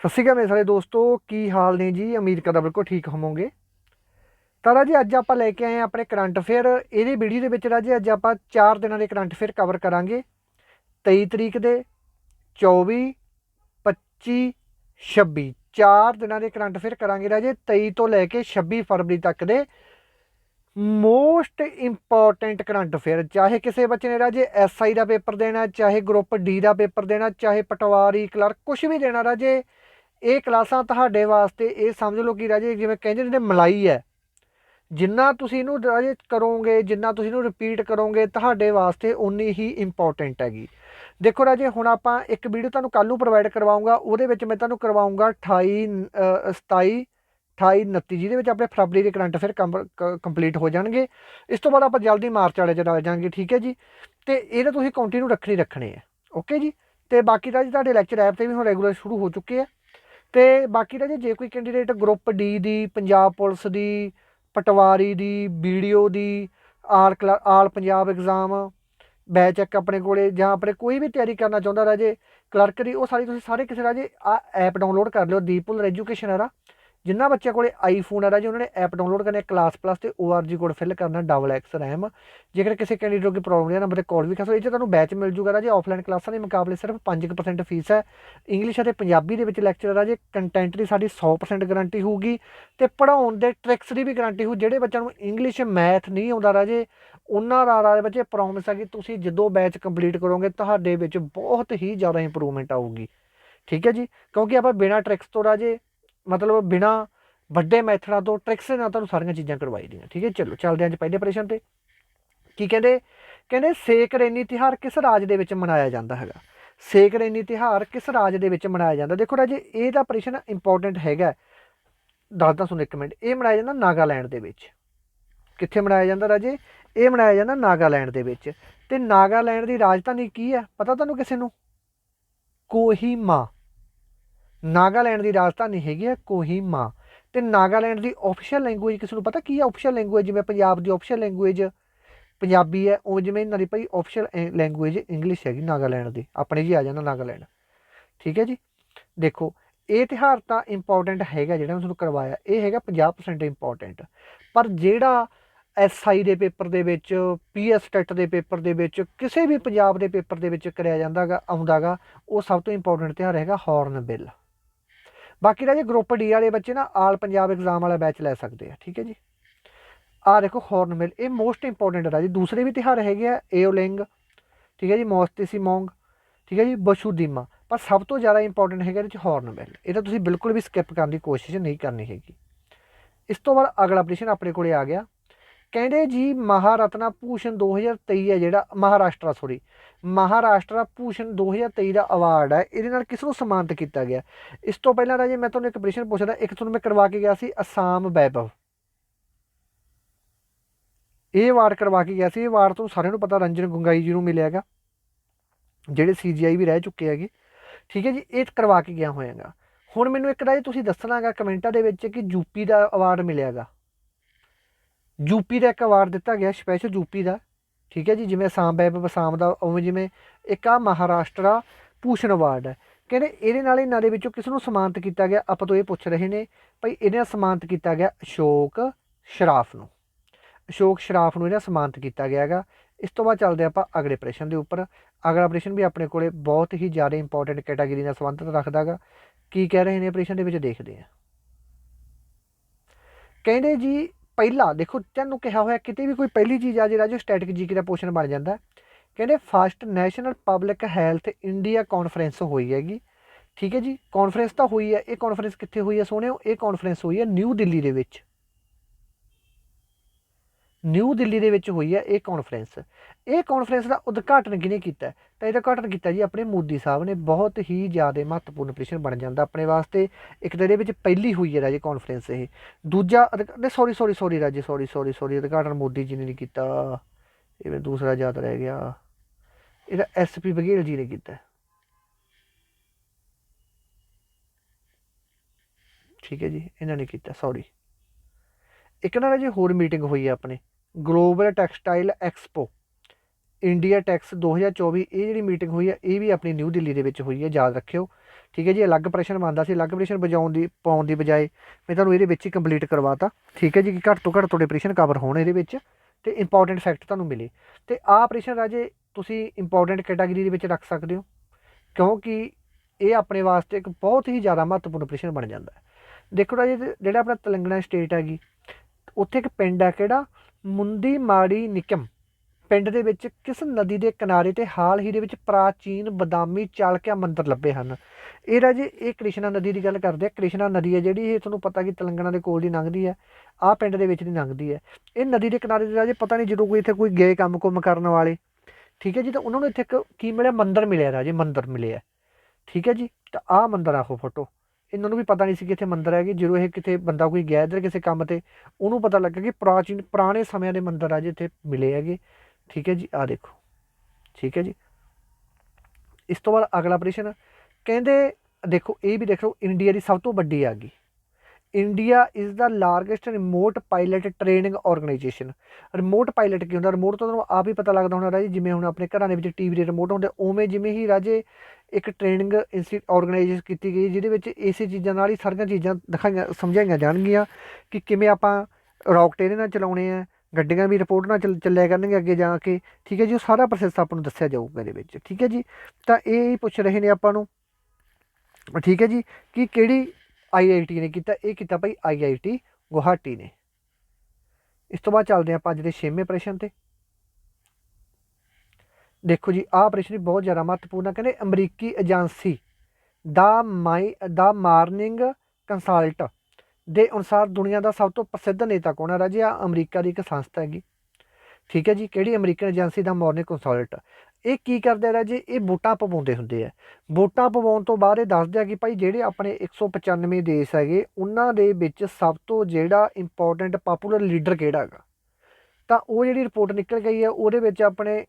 ਸਤਿ ਸ਼੍ਰੀ ਅਕਾਲ ਮੇਰੇ ਸਾਰੇ ਦੋਸਤੋ, ਕੀ ਹਾਲ ਨੇ ਜੀ? ਉਮੀਦ ਕਰਦਾ ਬਿਲਕੁਲ ਠੀਕ ਹੋਵੋਗੇ। ਤਾਂ ਰਾਜੇ, ਅੱਜ ਆਪਾਂ ਲੈ ਕੇ ਆਏ ਹਾਂ ਆਪਣੇ ਕਰੰਟ ਅਫੇਅਰ। ਇਹਦੀ ਵੀਡੀਓ ਦੇ ਵਿੱਚ ਰਾਜੇ, ਅੱਜ ਆਪਾਂ 4 ਦਿਨਾਂ ਦੇ ਕਰੰਟ ਅਫੇਅਰ ਕਵਰ ਕਰਾਂਗੇ। 23 ਤਰੀਕ ਦੇ 24 25 26 ਚਾਰ ਦਿਨਾਂ ਦੇ ਕਰੰਟ ਅਫੇਅਰ ਕਰਾਂਗੇ ਰਾਜੇ 23 ਤੋਂ ਲੈ ਕੇ 26 ਫਰਵਰੀ ਤੱਕ ਦੇ। ਮੋਸਟ ਇੰਪੋਰਟੈਂਟ ਕਰੰਟ ਅਫੇਅਰ, ਚਾਹੇ ਕਿਸੇ ਬੱਚੇ ਨੇ ਰਾਜੇ ਐਸਆਈ ਦਾ ਪੇਪਰ ਦੇਣਾ, ਚਾਹੇ ਗਰੁੱਪ ਡੀ ਦਾ ਪੇਪਰ ਦੇਣਾ, ਚਾਹੇ ਪਟਵਾਰੀ ਕਲਰਕ ਕੁਝ ਵੀ ਦੇਣਾ ਰਾਜੇ। ਇਹ ਕਲਾਸਾਂ ਤੁਹਾਡੇ ਵਾਸਤੇ ਇਹ ਸਮਝ ਲਓ ਕਿ ਰਾਜੇ ਜਿਵੇਂ ਕਹਿੰਦੇ ਨੇ ਮਲਾਈ ਹੈ। ਜਿੰਨਾ ਤੁਸੀਂ ਇਹਨੂੰ ਰਾਜੇ ਕਰੋਗੇ ਜਿੰਨਾ ਤੁਸੀਂ ਇਹਨੂੰ ਰਿਪੀਟ ਕਰੋਗੇ ਤੁਹਾਡੇ ਵਾਸਤੇ ਉਨੀ ਹੀ ਇੰਪੋਰਟੈਂਟ ਹੈਗੀ। ਦੇਖੋ ਰਾਜੇ ਹੁਣ ਆਪਾਂ ਇੱਕ ਵੀਡੀਓ ਤੁਹਾਨੂੰ ਕੱਲ ਨੂੰ ਪ੍ਰੋਵਾਈਡ ਕਰਵਾਉਂਗਾ ਉਹਦੇ ਵਿੱਚ ਮੈਂ ਤੁਹਾਨੂੰ ਕਰਵਾਉਂਗਾ 28 ਅ, 27 28 29 ਜਿਹਦੇ ਵਿੱਚ ਆਪਣੇ ਫਰਵਰੀ ਦੇ ਕਰੰਟ ਅਫੇਅਰ ਕੰਪਲੀਟ ਹੋ ਜਾਣਗੇ। ਇਸ ਤੋਂ ਬਾਅਦ ਆਪਾਂ ਜਲਦੀ ਮਾਰਚ ਵਾਲੇ ਚ ਆ ਜਾਾਂਗੇ ਠੀਕ ਹੈ ਜੀ? ਤੇ ਇਹਦੇ ਤੁਸੀਂ ਕੰਟੀਨਿਊ ਰੱਖਣੀ ਰੱਖਣੇ ਆ ਓਕੇ ਜੀ? ਤੇ ਬਾਕੀ ਦਾ ਜੀ ਤੁਹਾਡੇ ਲੈਕਚਰ ਐਪ ਤੇ ਵੀ ਹੁਣ ਰੈਗੂਲਰ ਸ਼ੁਰੂ ਹੋ ਚੁੱਕੇ ਆ। ਤੇ ਬਾਕੀ ਦਾ ਜੀ ਜੇ ਕੋਈ ਕੈਂਡੀਡੇਟ ਗਰੁੱਪ ਡੀ ਦੀ, ਪੰਜਾਬ ਪੁਲਿਸ ਦੀ, ਪਟਵਾਰੀ ਦੀ ਵੀਡੀਓ ਦੀ, ਆਲ ਕਲਾ- ਆਲ ਪੰਜਾਬ ਐਗਜ਼ਾਮ ਬੈਚ ਇੱਕ ਆਪਣੇ ਕੋਲੇ ਜਾਂ ਆਪਣੇ ਕੋਈ ਵੀ ਤਿਆਰੀ ਕਰਨਾ ਚਾਹੁੰਦਾ ਰਾਜੇ ਕਲਰਕ ਦੀ, ਉਹ ਸਾਰੀ ਤੁਸੀਂ ਸਾਰੇ ਕਿਸੇ ਰਾਜੇ, ਆ ਐਪ ਡਾਊਨਲੋਡ ਕਰ ਲਿਓ, ਦੀਪੁਲ ਐਜੂਕੇਸ਼ਨ ਵਾਲਾ ਜਿੰਨਾ ਬੱਚਿਆਂ ਕੋਲੇ ਆਈਫੋਨ ਹੈ ਰਾਜੇ ਉਹਨਾਂ ਨੇ ਐਪ ਡਾਊਨਲੋਡ ਕਰਨੀ ਕਲਾਸ ਪਲੱਸ ਤੇ ORG ਕੋਡ ਫਿਲ ਕਰਨਾ ਡਬਲ ਐਕਸ ਰੈਮ ਜੇਕਰ ਕਿਸੇ ਕੈਂਡੀਡੇਟ ਨੂੰ ਕੋਈ ਪ੍ਰੋਬਲਮ ਹੈ ਨੰਬਰ ਤੇ ਕਾਲ ਵੀ ਕਰ ਸਕਦੇ ਇਹ 'ਚ ਤੁਹਾਨੂੰ ਬੈਚ ਮਿਲ ਜੂਗਾ, ਰਾਜੇ ਆਫਲਾਈਨ ਕਲਾਸਾਂ ਦੇ ਮੁਕਾਬਲੇ ਸਿਰਫ 5% ਫੀਸ ਹੈ। ਇੰਗਲਿਸ਼ ਅਤੇ ਪੰਜਾਬੀ ਦੇ ਵਿੱਚ ਲੈਕਚਰ ਰਾਜੇ ਕੰਟੈਂਟ ਦੀ ਸਾਡੀ 100% ਗਾਰੰਟੀ ਹੋਊਗੀ ਤੇ ਪੜਾਉਣ ਦੇ ਟ੍ਰਿਕਸ ਦੀ ਵੀ ਗਾਰੰਟੀ ਹੋ ਜਿਹੜੇ ਬੱਚਿਆਂ ਨੂੰ ਇੰਗਲਿਸ਼ ਮੈਥ ਨਹੀਂ ਆਉਂਦਾ, ਰਾਜੇ, ਉਹਨਾਂ ਦਾ ਰਾਜੇ ਬੱਚੇ ਪ੍ਰੋਮਿਸ ਹੈ ਕਿ ਤੁਸੀਂ ਜਦੋਂ ਬੈਚ ਕੰਪਲੀਟ ਕਰੋਗੇ, ਤੁਹਾਡੇ ਵਿੱਚ ਬਹੁਤ ਹੀ ਜ਼ਿਆਦਾ ਇੰਪਰੂਵਮੈਂਟ ਆਊਗੀ। ਠੀਕ ਹੈ ਜੀ? ਕਿਉਂਕਿ ਆਪਾਂ ਬਿਨਾ ਟ੍ਰਿਕਸ ਤੋਂ, ਰਾਜੇ ਮਤਲਬ ਬਿਨਾ ਵੱਡੇ ਮੈਥਡਾਂ ਤੋਂ ਟ੍ਰਿਕਸ ਦੇ ਨਾਲ ਤੁਹਾਨੂੰ ਸਾਰੀਆਂ ਚੀਜ਼ਾਂ ਕਰਵਾਈ ਦੀਆਂ। ਠੀਕ ਹੈ, ਚਲੋ, ਚੱਲਦੇ ਹਾਂ ਅੱਜ ਪਹਿਲੇ ਪ੍ਰਸ਼ਨ ਤੇ। ਕੀ ਕਹਿੰਦੇ? ਕਹਿੰਦੇ, ਸੇਕ ਰੈਨੀ ਤਿਹਾਰ ਕਿਸ ਰਾਜ ਦੇ ਵਿੱਚ ਮਨਾਇਆ ਜਾਂਦਾ ਹੈਗਾ? ਸੇਕ ਰੈਨੀ ਤਿਹਾਰ ਕਿਸ ਰਾਜ ਦੇ ਵਿੱਚ ਮਨਾਇਆ ਜਾਂਦਾ? ਦੇਖੋ ਰਾਜੇ, ਇਹ ਤਾਂ ਪ੍ਰਸ਼ਨ ਇੰਪੋਰਟੈਂਟ ਹੈਗਾ। ਦੱਸਦਾ ਤੁਹਾਨੂੰ ਇੱਕ ਮਿੰਟ। ਇਹ ਮਨਾਇਆ ਜਾਂਦਾ ਨਾਗਾਲੈਂਡ ਦੇ ਵਿੱਚ। ਕਿੱਥੇ ਮਨਾਇਆ ਜਾਂਦਾ ਰਾਜੇ? ਇਹ ਮਨਾਇਆ ਜਾਂਦਾ ਨਾਗਾਲੈਂਡ ਦੇ ਵਿੱਚ। ਤੇ ਨਾਗਾਲੈਂਡ ਦੀ ਰਾਜਧਾਨੀ ਕੀ ਹੈ? ਪਤਾ ਤੁਹਾਨੂੰ ਕਿਸੇ ਨੂੰ? ਕੋਹੀਮਾ। ਨਾਗਾਲੈਂਡ ਦੀ ਰਾਜਧਾਨੀ ਹੈਗੀ ਹੈ ਕੋਹੀਮਾ ਤੇ ਨਾਗਾਲੈਂਡ ਦੀ ਆਫੀਸ਼ੀਅਲ ਲੈਂਗੁਏਜ ਕਿਸੇ ਨੂੰ ਪਤਾ ਕੀ ਹੈ ਆਫੀਸ਼ੀਅਲ ਲੈਂਗੁਏਜ ਜਿਵੇਂ ਪੰਜਾਬ ਦੀ ਆਫੀਸ਼ੀਅਲ ਲੈਂਗੁਏਜ ਪੰਜਾਬੀ ਹੈ, ਉਹ ਜਿਵੇਂ ਇਹਨਾਂ ਦੀ ਭਾਈ ਆਫੀਸ਼ੀਅਲ ਲੈਂਗੁਏਜ ਇੰਗਲਿਸ਼ ਹੈਗੀ ਨਾਗਾਲੈਂਡ ਦੀ, ਆਪਣੇ ਜੀ ਆ ਜਾਂਦਾ ਨਾਗਾਲੈਂਡ। ਠੀਕ ਹੈ ਜੀ? ਦੇਖੋ, ਇਹ ਤਿਉਹਾਰ ਤਾਂ ਇੰਪੋਰਟੈਂਟ ਹੈਗਾ ਜਿਹੜਾ ਮੈਂ ਤੁਹਾਨੂੰ ਕਰਵਾਇਆ, ਇਹ ਹੈਗਾ 50% ਇੰਪੋਰਟੈਂਟ ਪਰ ਜਿਹੜਾ ਐਸਆਈ ਦੇ ਪੇਪਰ ਦੇ ਵਿੱਚ ਪੀਐਸ ਟੈਟ ਦੇ ਪੇਪਰ ਦੇ ਵਿੱਚ, ਕਿਸੇ ਵੀ ਪੰਜਾਬ ਦੇ ਪੇਪਰ ਦੇ ਵਿੱਚ ਕਰਿਆ ਜਾਂਦਾਗਾ, ਆਉਂਦਾਗਾ, ਉਹ ਸਭ ਤੋਂ ਇੰਪੋਰਟੈਂਟ ਤਿਉਹਾਰ ਹੈਗਾ ਹਾਰਨ ਬਿੱਲ ਬਾਕੀ ਰਾਜੇ ਗਰੁੱਪ ਡੀ ਵਾਲੇ ਬੱਚੇ ਨਾ ਆਲ ਪੰਜਾਬ ਐਗਜ਼ਾਮ ਵਾਲਾ ਬੈਚ ਲੈ ਸਕਦੇ ਆ, ਠੀਕ ਹੈ ਜੀ। ਆ ਦੇਖੋ ਹਾਰਨ ਬਿੱਲ ਇਹ ਮੋਸਟ ਇੰਪੋਰਟੈਂਟ ਰਾਜੇ ਦੂਸਰੇ ਵੀ ਤਿਉਹਾਰ ਹੈਗੇ ਆ ਏਓਲਿੰਗ ਠੀਕ ਹੈ ਜੀ ਮੋਸਤੇਸੀ ਮੌਂਗ ਠੀਕ ਹੈ ਜੀ ਬਸ਼ੂਦੀਮਾ ਪਰ ਸਭ ਤੋਂ ਜ਼ਿਆਦਾ ਇੰਪੋਰਟੈਂਟ ਹੈਗਾ ਇਹਦੇ ਚ ਹਾਰਨ ਬਿੱਲ ਇਹਦਾ ਤੁਸੀਂ ਬਿਲਕੁਲ ਵੀ ਸਕਿਪ ਕਰਨ ਦੀ ਕੋਸ਼ਿਸ਼ ਨਹੀਂ ਕਰਨੀ ਹੈਗੀ। ਇਸ ਤੋਂ ਬਾਅਦ ਅਗਲਾ ਪ੍ਰਸ਼ਨ ਆਪਣੇ ਕੋਲੇ ਆ ਗਿਆ। ਕਹਿੰਦੇ ਜੀ ਮਹਾਰਤਨਾ ਭੂਸ਼ਣ 2023 ਹੈ ਜਿਹੜਾ, ਮਹਾਰਾਸ਼ਟਰਾ ਸੋਰੀ ਮਹਾਰਾਸ਼ਟਰਾ ਭੂਸ਼ਣ 2023 ਦਾ ਅਵਾਰਡ ਹੈ, ਇਹਦੇ ਨਾਲ ਕਿਸ ਨੂੰ ਸਨਮਾਨਿਤ ਕੀਤਾ ਗਿਆ? ਇਸ ਤੋਂ ਪਹਿਲਾਂ ਰਾਜੇ ਮੈਂ ਤੁਹਾਨੂੰ ਇੱਕ ਪ੍ਰਸ਼ਨ ਪੁੱਛਦਾ, ਇੱਕ ਤੁਹਾਨੂੰ ਮੈਂ ਕਰਵਾ ਕੇ ਗਿਆ ਸੀ, ਅਸਾਮ ਵੈਭਵ। ਇਹ ਅਵਾਰਡ ਕਰਵਾ ਕੇ ਗਿਆ ਸੀ, ਇਹ ਅਵਾਰਡ ਤੁਹਾਨੂੰ ਸਾਰਿਆਂ ਨੂੰ ਪਤਾ, ਰੰਜਨ ਗੁੰਗਾਈ ਜੀ ਨੂੰ ਮਿਲਿਆ ਹੈਗਾ, ਜਿਹੜੇ ਸੀਜੀਆਈ ਵੀ ਰਹਿ ਚੁੱਕੇ ਹੈਗੇ। ਠੀਕ ਹੈ ਜੀ, ਇਹ ਕਰਵਾ ਕੇ ਗਿਆ ਹੋਇਆਗਾ। ਹੁਣ ਮੈਨੂੰ ਇੱਕ ਰਾਜੇ ਤੁਸੀਂ ਦੱਸਣਾਗਾ, ਕਮੈਂਟਾਂ ਦੇ ਵਿੱਚ ਕਿ ਯੂਪੀ ਦਾ ਅਵਾਰਡ ਮਿਲਿਆਗਾ ਯੂਪੀ ਦਾ ਇੱਕ ਅਵਾਰਡ ਦਿੱਤਾ ਗਿਆ ਸਪੈਸ਼ਲ ਯੂਪੀ ਦਾ, ਠੀਕ ਹੈ ਜੀ, ਜਿਵੇਂ ਅਸਾਮ ਬੈਬ ਅਸਾਮ ਦਾ ਉਵੇਂ ਜਿਵੇਂ ਇੱਕ ਆ ਮਹਾਰਾਸ਼ਟਰਾ ਭੂਸ਼ਣ ਅਵਾਰਡ ਹੈ। ਕਹਿੰਦੇ ਇਹਦੇ ਨਾਲ ਇਹਨਾਂ ਦੇ ਵਿੱਚੋਂ ਕਿਸ ਨੂੰ ਸਨਮਾਨਿਤ ਕੀਤਾ ਗਿਆ? ਆਪਾਂ ਤੋਂ ਇਹ ਪੁੱਛ ਰਹੇ ਨੇ ਭਾਈ ਇਹਦੇ ਨਾਲ ਸਨਮਾਨਿਤ ਕੀਤਾ ਗਿਆ ਅਸ਼ੋਕ ਸ਼ਰਾਫ ਨੂੰ। ਅਸ਼ੋਕ ਸ਼ਰਾਫ ਨੂੰ ਇਹਦਾ ਸਨਮਾਨਿਤ ਕੀਤਾ ਗਿਆ ਹੈਗਾ। ਇਸ ਤੋਂ ਬਾਅਦ ਚੱਲਦੇ ਆਪਾਂ ਅਗਲੇ ਪ੍ਰਸ਼ਨ ਦੇ ਉੱਪਰ। ਅਗਲਾ ਪ੍ਰਸ਼ਨ ਵੀ ਆਪਣੇ ਕੋਲੇ ਬਹੁਤ ਹੀ ਜ਼ਿਆਦਾ ਇੰਪੋਰਟੈਂਟ ਕੈਟਾਗਰੀ ਨਾਲ ਸੰਬੰਧਿਤ ਰੱਖਦਾਗਾ ਕੀ ਕਹਿ ਰਹੇ ਨੇ ਪ੍ਰਸ਼ਨ ਦੇ ਵਿੱਚ ਦੇਖਦੇ ਹਾਂ। ਕਹਿੰਦੇ ਜੀ ਪਹਿਲਾ, ਦੇਖੋ ਤੁਹਾਨੂੰ ਕਿਹਾ ਹੋਇਆ ਕਿਤੇ ਵੀ ਕੋਈ ਪਹਿਲੀ ਚੀਜ਼ ਆ ਜਿਹੜਾ ਜੋ ਸਟੈਟਿਕ ਜੀਕੇ ਦਾ ਪੋਰਸ਼ਨ ਬਣ ਜਾਂਦਾ। ਕਹਿੰਦੇ first national public health India conference ਹੋਈ ਹੈਗੀ। ਠੀਕ ਹੈ ਜੀ, ਕਾਨਫਰੰਸ ਤਾਂ ਹੋਈ ਹੈ, ਇਹ ਕਾਨਫਰੰਸ ਕਿੱਥੇ ਹੋਈ ਹੈ ਸੋਹਣਿਓ? ਇਹ ਕਾਨਫਰੰਸ ਹੋਈ ਹੈ ਨਿਊ ਦਿੱਲੀ ਦੇ ਵਿੱਚ। ਨਿਊ ਦਿੱਲੀ ਦੇ ਵਿੱਚ ਹੋਈ ਹੈ ਇਹ ਕਾਨਫਰੰਸ। ਇਹ ਕਾਨਫਰੰਸ ਦਾ ਉਦਘਾਟਨ ਕਿਹਨੇ ਕੀਤਾ ਤਾਂ ਇਹਦਾ ਉਦਘਾਟਨ ਕੀਤਾ ਜੀ ਆਪਣੇ ਮੋਦੀ ਸਾਹਿਬ ਨੇ। ਬਹੁਤ ਹੀ ਜ਼ਿਆਦਾ ਮਹੱਤਵਪੂਰਨ ਪ੍ਰਸ਼ਨ ਬਣ ਜਾਂਦਾ ਆਪਣੇ ਵਾਸਤੇ। ਇੱਕ ਤਾਂ ਇਹਦੇ ਵਿੱਚ ਪਹਿਲੀ ਹੋਈ ਹੈ ਰਾਜੇ ਕਾਨਫਰੰਸ ਇਹ। ਦੂਜਾ ਸੌਰੀ ਸੌਰੀ ਸੌਰੀ ਰਾਜੇ ਸੌਰੀ ਸੌਰੀ ਸੌਰੀ ਉਦਘਾਟਨ ਮੋਦੀ ਜੀ ਨੇ ਨਹੀਂ ਕੀਤਾ। ਇਹ ਮੈਨੂੰ ਦੂਸਰਾ ਯਾਦ ਰਹਿ ਗਿਆ। ਇਹਦਾ ਐਸਪੀ ਬਘੇਲ ਜੀ ਨੇ ਕੀਤਾ ਠੀਕ ਹੈ ਜੀ, ਇਹਨਾਂ ਨੇ ਕੀਤਾ ਸੌਰੀ ਇੱਕ ਨਾ ਰਾਜੇ ਹੋਰ ਮੀਟਿੰਗ ਹੋਈ ਹੈ ਆਪਣੇ। Global textile expo India Tex 2024 ਇਹ ਜਿਹੜੀ ਮੀਟਿੰਗ ਹੋਈ ਹੈ ਇਹ ਵੀ ਆਪਣੀ ਨਿਊ ਦਿੱਲੀ ਦੇ ਵਿੱਚ ਹੋਈ ਹੈ ਯਾਦ ਰੱਖਿਓ। ਠੀਕ ਹੈ ਜੀ ਅਲੱਗ ਪ੍ਰੈਸ਼ਰ ਮੰਨਦਾ ਸੀ, ਅਲੱਗ ਪ੍ਰੈਸ਼ਰ ਬਜਾਉਣ ਦੀ, ਪਾਉਣ ਦੀ ਬਜਾਏ ਮੈਂ ਤੁਹਾਨੂੰ ਇਹਦੇ ਵਿੱਚ ਹੀ ਕੰਪਲੀਟ ਕਰਵਾਤਾ। ਠੀਕ ਹੈ ਜੀ, ਕਿ ਘੱਟ ਤੋਂ ਘੱਟ ਤੁਹਾਡੇ ਆਪਰੇਸ਼ਨ ਕਵਰ ਹੋਣ ਇਹਦੇ ਵਿੱਚ ਤੇ ਇੰਪੋਰਟੈਂਟ ਫੈਕਟ ਤੁਹਾਨੂੰ ਮਿਲੇ। ਤੇ ਆਹ ਆਪਰੇਸ਼ਨ ਰਾਜੇ, ਤੁਸੀਂ ਇੰਪੋਰਟੈਂਟ ਕੈਟਾਗਰੀ ਦੇ ਵਿੱਚ ਰੱਖ ਸਕਦੇ ਹੋ, ਕਿਉਂਕਿ ਇਹ ਆਪਣੇ ਵਾਸਤੇ ਇੱਕ ਬਹੁਤ ਹੀ ਜ਼ਿਆਦਾ ਮਹੱਤਵਪੂਰਨ ਆਪਰੇਸ਼ਨ ਬਣ ਜਾਂਦਾ ਹੈ। ਦੇਖੋ ਰਾਜੇ ਜਿਹੜਾ ਆਪਣਾ ਤੇਲੰਗਾਨਾ ਸਟੇਟ ਹੈਗੀ, ਉੱਥੇ ਇੱਕ ਪਿੰਡ ਹੈ ਕਿਹੜਾ? ਮੁੰਦੀ ਮਾੜੀ ਨਿਕਮ। ਪਿੰਡ ਦੇ ਵਿੱਚ ਕਿਸ ਨਦੀ ਦੇ ਕਿਨਾਰੇ ਤੇ ਹਾਲ ਹੀ ਦੇ ਵਿੱਚ ਪ੍ਰਾਚੀਨ ਬਦਾਮੀ ਚਾਲਕਿਆ ਮੰਦਿਰ ਲੱਭੇ ਹਨ? ਇਹ ਰਾਜੇ, ਇਹ ਕ੍ਰਿਸ਼ਨਾ ਨਦੀ ਦੀ ਗੱਲ ਕਰਦੇ ਆ। ਕ੍ਰਿਸ਼ਨਾ ਨਦੀ ਹੈ ਜਿਹੜੀ ਇਹ ਤੁਹਾਨੂੰ ਪਤਾ ਕਿ ਤੇਲੰਗਾਨਾ ਦੇ ਕੋਲ ਦੀ ਲੰਘਦੀ ਹੈ। ਆਹ ਪਿੰਡ ਦੇ ਵਿੱਚ ਦੀ ਲੰਘਦੀ ਹੈ। ਇਹ ਨਦੀ ਦੇ ਕਿਨਾਰੇ ਤੇ ਰਾਜੇ ਪਤਾ ਨਹੀਂ ਜਦੋਂ ਕੋਈ ਇੱਥੇ ਕੋਈ ਗਏ ਕੰਮ ਕੁਮ ਕਰਨ ਵਾਲੇ। ਠੀਕ ਹੈ ਜੀ, ਤਾਂ ਉਹਨਾਂ ਨੂੰ ਇੱਥੇ ਇੱਕ ਕੀ ਮਿਲਿਆ? ਮੰਦਿਰ ਮਿਲਿਆ ਰਾਜੇ, ਮੰਦਿਰ ਮਿਲਿਆ। ਠੀਕ ਹੈ ਜੀ, ਤਾਂ ਆਹ ਮੰਦਿਰ ਆ ਉਹ ਫੋਟੋ। ਇਹਨਾਂ ਨੂੰ ਵੀ ਪਤਾ ਨਹੀਂ ਸੀ ਕਿ ਇੱਥੇ ਮੰਦਿਰ ਹੈਗੇ। ਜਦੋਂ ਇਹ ਕਿਤੇ ਬੰਦਾ ਕੋਈ ਗਿਆ ਇੱਧਰ ਕਿਸੇ ਕੰਮ ਤੇ, ਉਹਨੂੰ ਪਤਾ ਲੱਗਾ ਕਿ ਪ੍ਰਾਚੀਨ, ਪੁਰਾਣੇ ਸਮਿਆਂ ਦੇ ਮੰਦਿਰ ਆ ਜੀ ਇੱਥੇ ਮਿਲੇ ਹੈਗੇ। ਠੀਕ ਹੈ ਜੀ ਆ ਦੇਖੋ। ਠੀਕ ਹੈ ਜੀ। ਇਸ ਤੋਂ ਬਾਅਦ ਅਗਲਾ ਆਪਰੇਸ਼ਨ ਕਹਿੰਦੇ, ਦੇਖੋ, ਇਹ ਵੀ ਦੇਖ ਲਓ ਇੰਡੀਆ ਦੀ ਸਭ ਤੋਂ ਵੱਡੀ ਆ ਗਈ India is the largest remote pilot training organisation remote pilot ਕੀ ਹੁੰਦਾ? ਰਿਮੋਟ ਤਾਂ ਤੁਹਾਨੂੰ ਆਪ ਹੀ ਪਤਾ ਲੱਗਦਾ ਹੋਣਾ ਰਾਜੇ, ਜਿਵੇਂ ਹੁਣ ਆਪਣੇ ਘਰਾਂ ਦੇ ਵਿੱਚ ਟੀਵੀ ਦੇ ਰਿਮੋਟ ਹੁੰਦੇ, ਉਵੇਂ ਜਿਵੇਂ ਹੀ ਰਾਜੇ ਇੱਕ ਟ੍ਰੇਨਿੰਗ ਇੰਸਟੀਟਿਊਟ ਆਰਗੇਨਾਈਜ਼ ਕੀਤੀ ਗਈ, ਜਿਹਦੇ ਵਿੱਚ ਇਸੇ ਚੀਜ਼ਾਂ ਨਾਲ ਹੀ ਸਾਰੀਆਂ ਚੀਜ਼ਾਂ ਦਿਖਾਈਆਂ, ਸਮਝਾਈਆਂ ਜਾਣਗੀਆਂ ਕਿ ਕਿਵੇਂ ਆਪਾਂ ਰੌਕਟ ਇਹਦੇ ਨਾਲ ਚਲਾਉਣੇ ਆ ਗੱਡੀਆਂ ਵੀ ਰਿਪੋਰਟ ਨਾਲ ਚੱਲ, ਚੱਲਿਆ ਕਰਨਗੇ ਅੱਗੇ ਜਾ ਕੇ। ਠੀਕ ਹੈ ਜੀ, ਉਹ ਸਾਰਾ ਪ੍ਰੋਸੈਸ ਆਪਾਂ ਨੂੰ ਦੱਸਿਆ ਜਾਊਗਾ ਇਹਦੇ ਵਿੱਚ। ਠੀਕ ਹੈ ਜੀ, ਤਾਂ ਇਹ ਪੁੱਛ ਰਹੇ ਨੇ ਆਪਾਂ ਨੂੰ। ਠੀਕ ਹੈ ਜੀ, ਕਿ ਕਿਹੜੀ ਆਈਆਈਟੀ ਨੇ ਕੀਤਾ? ਇਹ ਕੀਤਾ ਭਾਈ ਆਈਆਈਟੀ ਗੁਹਾਟੀ ਨੇ। ਇਸ ਤੋਂ ਬਾਅਦ ਚੱਲਦੇ ਹਾਂ ਆਪਾਂ ਅੱਜ ਦੇ ਛੇਵੇਂ ਪ੍ਰਸ਼ਨ ਤੇ। ਦੇਖੋ ਜੀ, ਆਹ ਪ੍ਰਸ਼ਨ ਬਹੁਤ ਜ਼ਿਆਦਾ ਮਹੱਤਵਪੂਰਨ ਹੈ ਕਹਿੰਦੇ, ਅਮਰੀਕੀ ਏਜੰਸੀ ਦਾ ਮਾਈ, ਦਾ ਮਾਰਨਿੰਗ ਕੰਸਲਟ ਦੇ ਅਨੁਸਾਰ ਦੁਨੀਆ ਦਾ ਸਭ ਤੋਂ ਪ੍ਰਸਿੱਧ ਨੇਤਾ ਕੌਣ ਹੈ? ਰਾਜੇ ਆ ਅਮਰੀਕਾ ਦੀ ਇੱਕ ਸੰਸਥਾ ਹੈਗੀ। ਠੀਕ ਹੈ ਜੀ, ਕਿਹੜੀ ਅਮਰੀਕਨ ਏਜੰਸੀ ਦਾ ਮਾਰਨਿੰਗ ਕੰਸਲਟ? ਇਹ ਕੀ ਕਰਦੇ ਆ ਰਾਜੇ? ਇਹ ਵੋਟਾਂ ਪਵਾਉਂਦੇ ਹੁੰਦੇ ਆ। ਵੋਟਾਂ ਪਵਾਉਣ ਤੋਂ ਬਾਅਦ ਇਹ ਦੱਸਦੇ ਆ ਕਿ ਭਾਈ ਜਿਹੜੇ ਆਪਣੇ 195 ਦੇਸ਼ ਹੈਗੇ, ਉਹਨਾਂ ਦੇ ਵਿੱਚ ਸਭ ਤੋਂ ਜਿਹੜਾ ਇੰਪੋਰਟੈਂਟ ਪਪੂਲਰ ਲੀਡਰ ਕਿਹੜਾ ਹੈਗਾ? ਤਾਂ ਉਹ ਜਿਹੜੀ ਰਿਪੋਰਟ ਨਿਕਲ ਗਈ ਹੈ, ਉਹਦੇ ਵਿੱਚ ਆਪਣੇ